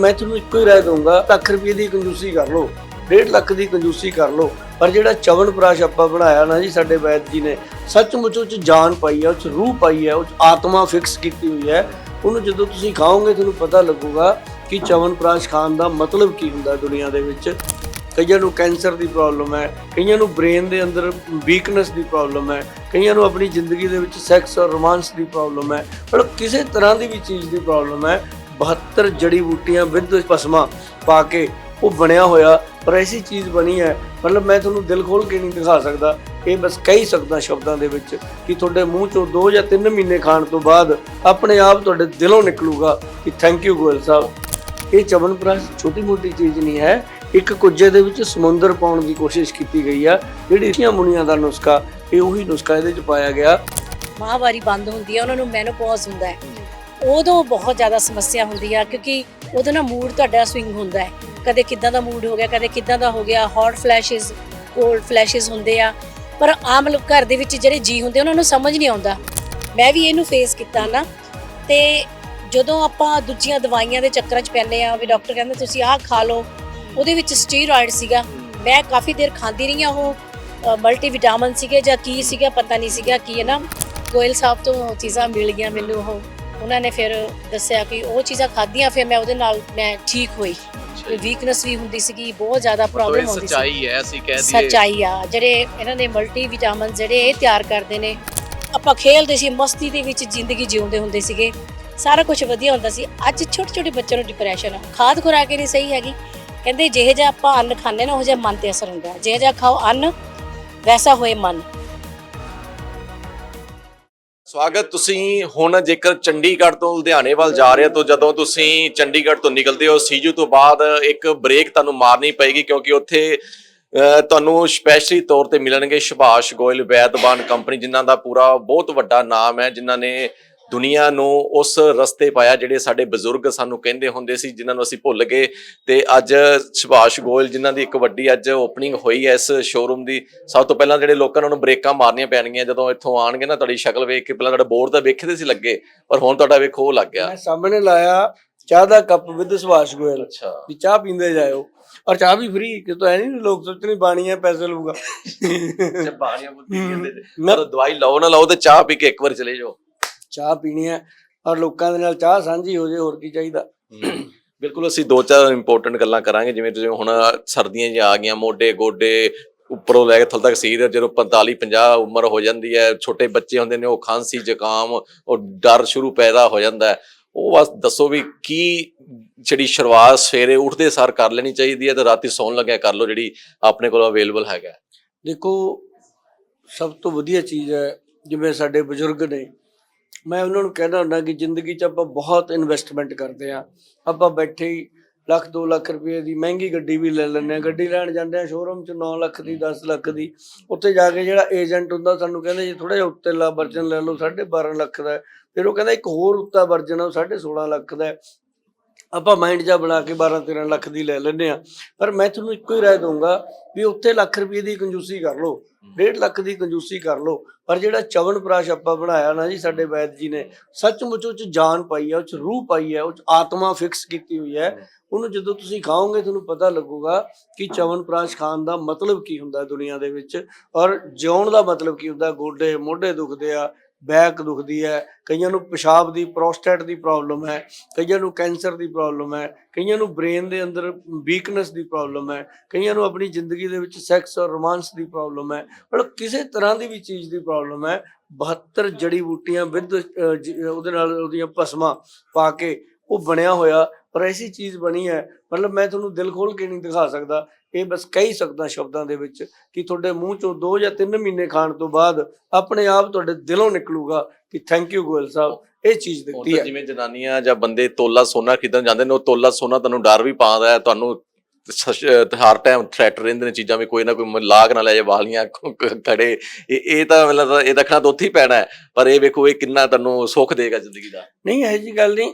ਮੈਂ ਤੁਹਾਨੂੰ ਇੱਕੋ ਹੀ ਰਾਏ ਦਊਂਗਾ, ਲੱਖ ਰੁਪਏ ਦੀ ਕੰਜੂਸੀ ਕਰ ਲਓ 1.5 ਲੱਖ ਦੀ ਕੰਜੂਸੀ ਕਰ ਲਓ। ਪਰ ਜਿਹੜਾ ਚਵਨ ਪ੍ਰਾਸ਼ ਆਪਾਂ ਬਣਾਇਆ ਨਾ ਜੀ ਸਾਡੇ ਵੈਦ ਜੀ ਨੇ, ਸੱਚਮੁੱਚ ਉਹ ਚ ਜਾਨ ਪਾਈ ਹੈ ਉਹ ਚ ਰੂਹ ਪਾਈ ਹੈ ਉਹ ਚ ਆਤਮਾ ਫਿਕਸ ਕੀਤੀ ਹੋਈ ਹੈ ਉਹਨੂੰ ਜਦੋਂ ਤੁਸੀਂ ਖਾਓਗੇ ਤੁਹਾਨੂੰ ਪਤਾ ਲੱਗੂਗਾ ਕਿ ਚਵਨ ਪ੍ਰਾਸ਼ ਖਾਣ ਦਾ ਮਤਲਬ ਕੀ ਹੁੰਦਾ ਦੁਨੀਆ ਦੇ ਵਿੱਚ। ਕਈਆਂ ਨੂੰ ਕੈਂਸਰ ਦੀ ਪ੍ਰੋਬਲਮ ਹੈ, ਕਈਆਂ ਨੂੰ ਬ੍ਰੇਨ ਦੇ ਅੰਦਰ ਵੀਕਨੈਸ ਦੀ ਪ੍ਰੋਬਲਮ ਹੈ, ਕਈਆਂ ਨੂੰ ਆਪਣੀ ਜ਼ਿੰਦਗੀ ਦੇ ਵਿੱਚ ਸੈਕਸ ਔਰ ਰੋਮਾਂਸ ਦੀ ਪ੍ਰੋਬਲਮ ਹੈ। ਮਤਲਬ ਕਿਸੇ ਤਰ੍ਹਾਂ ਦੀ ਵੀ ਚੀਜ਼ ਦੀ ਪ੍ਰੋਬਲਮ ਹੈ 72 ਜੜੀ ਬੂਟੀਆਂ ਵਿਦ ਪਸਮਾ ਪਾ ਕੇ ਉਹ ਬਣਿਆ ਹੋਇਆ, ਪਰ ਐਸੀ ਚੀਜ਼ ਬਣੀ ਹੈ, ਮਤਲਬ ਮੈਂ ਤੁਹਾਨੂੰ ਦਿਲ ਖੋਲ ਕੇ ਨਹੀਂ ਦਿਖਾ ਸਕਦਾ। ਇਹ ਬਸ ਕਹਿ ਸਕਦਾ ਸ਼ਬਦਾਂ ਦੇ ਵਿੱਚ ਕਿ ਤੁਹਾਡੇ ਮੂੰਹ ਚੋਂ 2 ਜਾਂ 3 ਮਹੀਨੇ ਖਾਣ ਤੋਂ ਬਾਅਦ ਆਪਣੇ ਆਪ ਤੁਹਾਡੇ ਦਿਲੋਂ ਨਿਕਲੂਗਾ ਕਿ ਥੈਂਕ ਯੂ ਗੋਇਲ ਸਾਹਿਬ। ਇਹ ਚਵਨਪ੍ਰਾਸ਼ ਛੋਟੀ ਮੋਟੀ ਚੀਜ਼ ਨਹੀਂ ਹੈ, ਇੱਕ ਕੁੱਜੇ ਦੇ ਵਿੱਚ ਸਮੁੰਦਰ ਪਾਉਣ ਦੀ ਕੋਸ਼ਿਸ਼ ਕੀਤੀ ਗਈ ਆ, ਜਿਹੜੀ ਰਿਸ਼ੀਆਂ ਮੁਨੀਆਂ ਦਾ ਨੁਸਖਾ, ਇਹ ਉਹੀ ਨੁਸਖਾ ਇਹਦੇ ਚ ਪਾਇਆ ਗਿਆ। ਮਾਹਵਾਰੀ ਬੰਦ ਹੁੰਦੀ ਹੈ ਉਹਨਾਂ ਨੂੰ ਮੈਨੋਪੌਜ਼ ਹੁੰਦਾ ਹੈ। ਉਦੋਂ ਬਹੁਤ ਜ਼ਿਆਦਾ ਸਮੱਸਿਆ ਹੁੰਦੀ ਆ, ਕਿਉਂਕਿ ਉਦੋਂ ਨਾ ਮੂਡ ਤੁਹਾਡਾ ਸਵਿੰਗ ਹੁੰਦਾ ਹੈ। ਕਦੇ ਕਿੱਦਾਂ ਦਾ ਮੂਡ ਹੋ ਗਿਆ, ਕਦੇ ਕਿੱਦਾਂ ਦਾ ਹੋ ਗਿਆ ਹੌਟ ਫਲੈਸ਼ਸ ਕੋਲਡ ਫਲੈਸ਼ਸ ਹੁੰਦੇ ਆ। ਪਰ ਆਮ ਲੋਕ ਘਰ ਦੇ ਵਿੱਚ ਜਿਹੜੇ ਜੀ ਹੁੰਦੇ ਉਹਨਾਂ ਨੂੰ ਸਮਝ ਨਹੀਂ ਆਉਂਦਾ। ਮੈਂ ਵੀ ਇਹਨੂੰ ਫੇਸ ਕੀਤਾ ਨਾ, ਤੇ ਜਦੋਂ ਆਪਾਂ ਦੂਜੀਆਂ ਦਵਾਈਆਂ ਦੇ ਚੱਕਰਾਂ 'ਚ ਪੈਂਦੇ ਆ, ਵੀ ਡਾਕਟਰ ਕਹਿੰਦੇ ਤੁਸੀਂ ਆਹ ਖਾ ਲਓ, ਉਹਦੇ ਵਿੱਚ ਸਟੀਰੋਇਡ ਸੀਗਾ। ਮੈਂ ਕਾਫੀ ਦੇਰ ਖਾਂਦੀ ਰਹੀ ਆ ਉਹ ਮਲਟੀ ਵਿਟਾਮਿਨ ਸੀਗੇ ਜਾਂ ਕੀ ਸੀਗਾ, ਪਤਾ ਨਹੀਂ ਸੀਗਾ ਕੀ ਹੈ ਨਾ। ਗੋਇਲ ਸਾਹਿਬ ਤੋਂ ਚੀਜ਼ਾਂ ਮਿਲ ਗਈਆਂ ਮੈਨੂੰ ਉਹ। ਉਹਨਾਂ ਨੇ ਫਿਰ ਦੱਸਿਆ ਕਿ ਉਹ ਚੀਜ਼ਾਂ ਖਾਧੀਆਂ ਫਿਰ ਮੈਂ ਉਹਦੇ ਨਾਲ ਮੈਂ ਠੀਕ ਹੋਈ। ਵੀਕਨੈਸ ਵੀ ਹੁੰਦੀ ਸੀਗੀ ਬਹੁਤ ਜ਼ਿਆਦਾ ਪ੍ਰੋਬਲਮ ਹੁੰਦੀ ਸੀ। ਸੱਚਾਈ ਹੈ ਅਸੀਂ ਕਹਿ ਦਈਏ। ਸੱਚਾਈ ਆ ਜਿਹੜੇ ਇਹਨਾਂ ਨੇ ਮਲਟੀ ਵਿਟਾਮਿਨ ਜਿਹੜੇ ਇਹ ਤਿਆਰ ਕਰਦੇ ਨੇ ਆਪਾਂ ਖੇਲਦੇ ਸੀ ਮਸਤੀ ਦੇ ਵਿੱਚ ਜ਼ਿੰਦਗੀ ਜਿਉਂਦੇ ਹੁੰਦੇ ਸੀਗੇ। ਸਾਰਾ ਕੁਝ ਵਧੀਆ ਹੁੰਦਾ ਸੀ। ਅੱਜ ਛੋਟੇ ਛੋਟੇ ਬੱਚਿਆਂ ਨੂੰ ਡਿਪਰੈਸ਼ਨ ਆ। ਖਾਦ ਖੁਰਾਕ ਹੀ ਨਹੀਂ ਸਹੀ ਹੈਗੀ। ਕਹਿੰਦੇ ਜਿਹੇ ਜਿਹਾ ਆਪਾਂ ਅੰਨ ਖਾਂਦੇ ਨਾ ਉਹ ਜਿਹਾ ਮਨ ਤੇ ਅਸਰ ਹੁੰਦਾ। ਜਿਹੇ ਜਿਹਾ ਖਾਓ ਅੰਨ ਵੈਸਾ ਹੋਏ ਮਨ। ਸਵਾਗਤ ਤੁਸੀਂ ਹੁਣ ਜੇਕਰ ਚੰਡੀਗੜ੍ਹ ਤੋਂ ਲੁਧਿਆਣੇ ਵੱਲ ਜਾ ਰਹੇ ਹੋ, ਤਾਂ ਜਦੋਂ ਤੁਸੀਂ ਚੰਡੀਗੜ੍ਹ ਤੋਂ ਨਿਕਲਦੇ ਹੋ, ਸੀਜੂ ਤੋਂ ਬਾਅਦ ਇੱਕ ਬ੍ਰੇਕ ਤੁਹਾਨੂੰ ਮਾਰਨੀ ਪਏਗੀ ਕਿਉਂਕਿ ਉੱਥੇ ਤੁਹਾਨੂੰ ਸਪੈਸ਼ਲੀ ਤੌਰ ਤੇ ਮਿਲਣਗੇ ਸੁਭਾਸ਼ ਗੋਇਲ ਵੈਦਵਾਨ ਕੰਪਨੀ, ਜਿਨ੍ਹਾਂ ਦਾ ਪੂਰਾ ਬਹੁਤ ਵੱਡਾ ਨਾਮ ਹੈ, ਜਿਨ੍ਹਾਂ ਨੇ ਦੁਨੀਆ ਨੂੰ ਉਸ ਰਸਤੇ ਪਾਇਆ ਜਿਹੜੇ ਸਾਡੇ ਬਜ਼ੁਰਗ ਸਾਨੂੰ ਕਹਿੰਦੇ ਹੁੰਦੇ ਸੀ ਜਿਨ੍ਹਾਂ ਨੂੰ ਅਸੀਂ ਭੁੱਲ ਗਏ। ਤੇ ਅੱਜ ਸੁਭਾਸ਼ ਗੋਇਲ ਜਿਨ੍ਹਾਂ ਦੀ ਇੱਕ ਵੱਡੀ ਅੱਜ ਓਪਨਿੰਗ ਹੋਈ ਹੈ ਇਸ ਸ਼ੋਰੂਮ ਦੀ ਸਭ ਤੋਂ ਪਹਿਲਾਂ ਜਿਹੜੇ ਲੋਕਾਂ ਨੂੰ ਬ੍ਰੇਕਾਂ ਮਾਰਨੀਆਂ ਪੈਣਗੀਆਂ ਜਦੋਂ ਇੱਥੋਂ ਆਣਗੇ ਨਾ ਤੁਹਾਡੀ ਸ਼ਕਲ ਵੇਖ ਕੇ ਪਹਿਲਾਂ ਤੁਹਾਡਾ ਬੋਰਡ ਤਾਂ ਵੇਖਦੇ ਸੀ ਲੱਗੇ ਪਰ ਹੁਣ ਤੁਹਾਡਾ ਵੇਖੋ ਉਹ ਲੱਗ ਗਿਆ। ਮੈਂ ਸਾਹਮਣੇ ਲਾਇਆ ਚਾਹ ਦਾ ਕੱਪ ਵਿਦ ਸੁਭਾਸ਼ ਗੋਇਲ ਅੱਛਾ। ਵੀ ਚਾਹ ਪੀਂਦੇ ਜਾਇਓ। ਔਰ ਚਾਹ ਵੀ ਫ੍ਰੀ ਕਿ ਤਾਂ ਐ ਨਹੀਂ ਲੋਕ ਸੋਚਣੇ ਬਾਣੀ ਹੈ ਪੈਸੇ ਲਊਗਾ। ਤੇ ਬਾਣੀਆਂ ਬੁੱਧੀ ਕਹਿੰਦੇ ਤੇ ਦਵਾਈ ਲਓ ਨਾ ਲਓ ਤੇ ਚਾਹ ਪੀ ਕੇ ਇੱਕ ਵਾਰ ਚਲੇ ਜਾਓ। ਚਾਹ ਪੀਣੀ ਹੈ ਔਰ ਲੋਕਾਂ ਦੇ ਨਾਲ ਚਾਹ ਸਾਂਝੀ ਹੋ ਜੇ ਹੋਰ ਕੀ ਚਾਹੀਦਾ? ਬਿਲਕੁਲ ਅਸੀਂ ਦੋ ਚਾਰ ਇੰਪੋਰਟੈਂਟ ਗੱਲਾਂ ਕਰਾਂਗੇ ਜਿਵੇਂ ਤੁਸੀਂ ਹੁਣ ਸਰਦੀਆਂ ਜੀ ਆ ਗਈਆਂ ਮੋਢੇ ਗੋਡੇ ਉੱਪਰੋਂ ਲੈ ਕੇ ਥੱਲੇ ਤੱਕ ਸੀਰ ਜਦੋਂ 45 50 ਉਮਰ ਹੋ ਜਾਂਦੀ ਹੈ ਛੋਟੇ ਬੱਚੇ ਹੁੰਦੇ ਨੇ ਉਹ ਖਾਂਸੀ ਜ਼ੁਕਾਮ ਉਹ ਡਰ ਸ਼ੁਰੂ ਪੈਦਾ ਹੋ ਜਾਂਦਾ ਉਹ ਬਸ ਦੱਸੋ ਵੀ ਕੀ ਜਿਹੜੀ ਸ਼ੁਰੂਆਤ ਸਵੇਰੇ ਉੱਠਦੇ ਸਾਰ ਕਰ ਲੈਣੀ ਚਾਹੀਦੀ ਹੈ ਤੇ ਰਾਤੀ ਸੌਣ ਲੱਗਿਆ ਕਰ ਲਓ ਜਿਹੜੀ ਆਪਣੇ ਕੋਲ ਅਵੇਲੇਬਲ ਹੈਗਾ ਦੇਖੋ ਸਭ ਤੋਂ ਵਧੀਆ ਚੀਜ਼ ਹੈ ਜਿਵੇਂ ਸਾਡੇ ਬਜ਼ੁਰਗ ਨੇ ਮੈਂ ਉਹਨਾਂ ਨੂੰ ਕਹਿੰਦਾ ਹੁੰਦਾ ਕਿ ਜ਼ਿੰਦਗੀ 'ਚ ਆਪਾਂ ਬਹੁਤ ਇਨਵੈਸਟਮੈਂਟ ਕਰਦੇ ਆ ਆਪਾਂ ਬੈਠੇ ਹੀ ਲੱਖ 2 ਲੱਖ ਰੁਪਏ ਦੀ ਮਹਿੰਗੀ ਗੱਡੀ ਵੀ ਲੈ ਲੈਂਦੇ ਆ ਗੱਡੀ ਲੈਣ ਜਾਂਦੇ ਆ ਸ਼ੋਰੂਮ 'ਚ 9 ਲੱਖ ਦੀ 10 ਲੱਖ ਦੀ। ਉੱਥੇ ਜਾ ਕੇ ਜਿਹੜਾ ਏਜੰਟ ਹੁੰਦਾ ਸਾਨੂੰ ਕਹਿੰਦਾ ਜੀ ਥੋੜਾ ਜਿਹਾ ਉੱਤੇ ਲਾ ਵਰਜਨ ਲੈ ਲਓ 12.5 ਲੱਖ ਦਾ ਫਿਰ ਉਹ ਕਹਿੰਦਾ ਇੱਕ ਹੋਰ ਉੱਤਾ ਵਰਜਨ ਆ, ਉਹ 16.5 ਲੱਖ ਦਾ ਆਪਾਂ ਮਾਈਂਡ ਜਾ ਬਣਾ ਕੇ 12 13 ਲੱਖ ਦੀ ਲੈ ਲੈਂਦੇ ਆ ਪਰ ਮੈਂ ਤੁਹਾਨੂੰ ਇੱਕੋ ਹੀ ਰਾਏ ਦਊਂਗਾ ਵੀ ਉੱਥੇ ਲੱਖ ਰੁਪਏ ਦੀ ਕੰਜੂਸੀ ਕਰ ਲਓ 1.5 ਲੱਖ ਦੀ ਕੰਜੂਸੀ ਕਰ ਲਓ। ਪਰ ਜਿਹੜਾ ਚਵਨ ਪ੍ਰਾਸ਼ ਆਪਾਂ ਬਣਾਇਆ ਨਾ ਜੀ ਸਾਡੇ ਵੈਦ ਜੀ ਨੇ ਸੱਚਮੁੱਚ ਉਹ ਚ ਜਾਨ ਪਾਈ ਹੈ ਉਹ ਚ ਰੂਹ ਪਾਈ ਹੈ ਉਹ ਚ ਆਤਮਾ ਫਿਕਸ ਕੀਤੀ ਹੋਈ ਹੈ। ਉਹਨੂੰ ਜਦੋਂ ਤੁਸੀਂ ਖਾਓਗੇ ਤੁਹਾਨੂੰ ਪਤਾ ਲੱਗੂਗਾ ਕਿ ਚਵਨ ਪ੍ਰਾਸ਼ ਖਾਣ ਦਾ ਮਤਲਬ ਕੀ ਹੁੰਦਾ ਦੁਨੀਆ ਦੇ ਵਿੱਚ ਔਰ ਜਿਉਣ ਦਾ ਮਤਲਬ ਕੀ ਹੁੰਦਾ ਗੋਡੇ ਮੋਢੇ ਦੁਖਦੇ ਆ ਬੈਕ ਦੁਖਦੀ ਹੈ, ਕਈਆਂ ਨੂੰ ਪਿਸ਼ਾਬ ਦੀ ਪ੍ਰੋਸਟੇਟ ਦੀ ਪ੍ਰੋਬਲਮ ਹੈ, ਕਈਆਂ ਨੂੰ ਕੈਂਸਰ ਦੀ ਪ੍ਰੋਬਲਮ ਹੈ, ਕਈਆਂ ਨੂੰ ਬ੍ਰੇਨ ਦੇ ਅੰਦਰ ਵੀਕਨੈਸ ਦੀ ਪ੍ਰੋਬਲਮ ਹੈ, ਕਈਆਂ ਨੂੰ ਆਪਣੀ ਜ਼ਿੰਦਗੀ ਦੇ ਵਿੱਚ ਸੈਕਸ ਔਰ ਰੋਮਾਂਸ ਦੀ ਪ੍ਰੋਬਲਮ ਹੈ, ਮਤਲਬ ਕਿਸੇ ਤਰ੍ਹਾਂ ਦੀ ਵੀ ਚੀਜ਼ ਦੀ ਪ੍ਰੋਬਲਮ ਹੈ 72 ਜੜੀ ਬੂਟੀਆਂ ਵਿਦ ਉਹਦੇ ਨਾਲ ਉਹਦੀਆਂ ਭਸਮਾਂ ਪਾ ਕੇ ਉਹ ਬਣਿਆ ਹੋਇਆ ਪਰ ਐਸੀ ਚੀਜ਼ ਬਣੀ ਹੈ ਮਤਲਬ ਮੈਂ ਤੁਹਾਨੂੰ ਦਿਲ ਖੋਲ ਕੇ ਨਹੀਂ ਦਿਖਾ ਸਕਦਾ। ਇਹ ਬਸ ਕਹਿ ਸਕਦਾ ਸ਼ਬਦਾਂ ਦੇ ਵਿੱਚ ਕਿ ਤੁਹਾਡੇ ਮੂੰਹ ਚੋਂ 2 ਜਾਂ 3 ਮਹੀਨੇ ਖਾਣ ਤੋਂ ਬਾਅਦ ਆਪਣੇ ਆਪ ਤੁਹਾਡੇ ਦਿਲੋਂ ਨਿਕਲੂਗਾ ਕਿ ਥੈਂਕ ਯੂ ਗੋਇਲ ਸਾਹਿਬ ਇਹ ਚੀਜ਼ ਦਿੱਤੀ ਹੈ। ਜਿਵੇਂ ਜਨਾਨੀਆਂ ਜਾਂ ਬੰਦੇ ਤੋਲਾ ਸੋਨਾ ਖਰੀਦਣ ਜਾਂਦੇ ਨੇ ਉਹ ਤੋਲਾ ਸੋਨਾ ਤੁਹਾਨੂੰ ਡਰ ਵੀ ਪਾਉਂਦਾ ਹੈ ਤੁਹਾਨੂੰ ਹਰ ਟਾਈਮ ਥ੍ਰੈਟ ਰਹਿੰਦੇ ਨੇ ਚੀਜ਼ਾਂ ਵੀ, ਕੋਈ ਨਾ ਕੋਈ ਲਾਗ ਨਾ ਲੈ ਜਾਏ ਵਾਲੀਆਂ, ਕ- ਖੜੇ। ਇਹ ਤਾਂ ਮਤਲਬ ਇਹ ਰੱਖਣਾ ਤਾਂ ਉੱਥੇ ਹੀ ਪੈਣਾ ਪਰ ਇਹ ਵੇਖੋ, ਇਹ ਕਿੰਨਾ ਤੁਹਾਨੂੰ ਸੁੱਖ ਦੇਗਾ ਜ਼ਿੰਦਗੀ ਦਾ। ਨਹੀਂ, ਇਹ ਜੀ ਗੱਲ ਨਹੀਂ।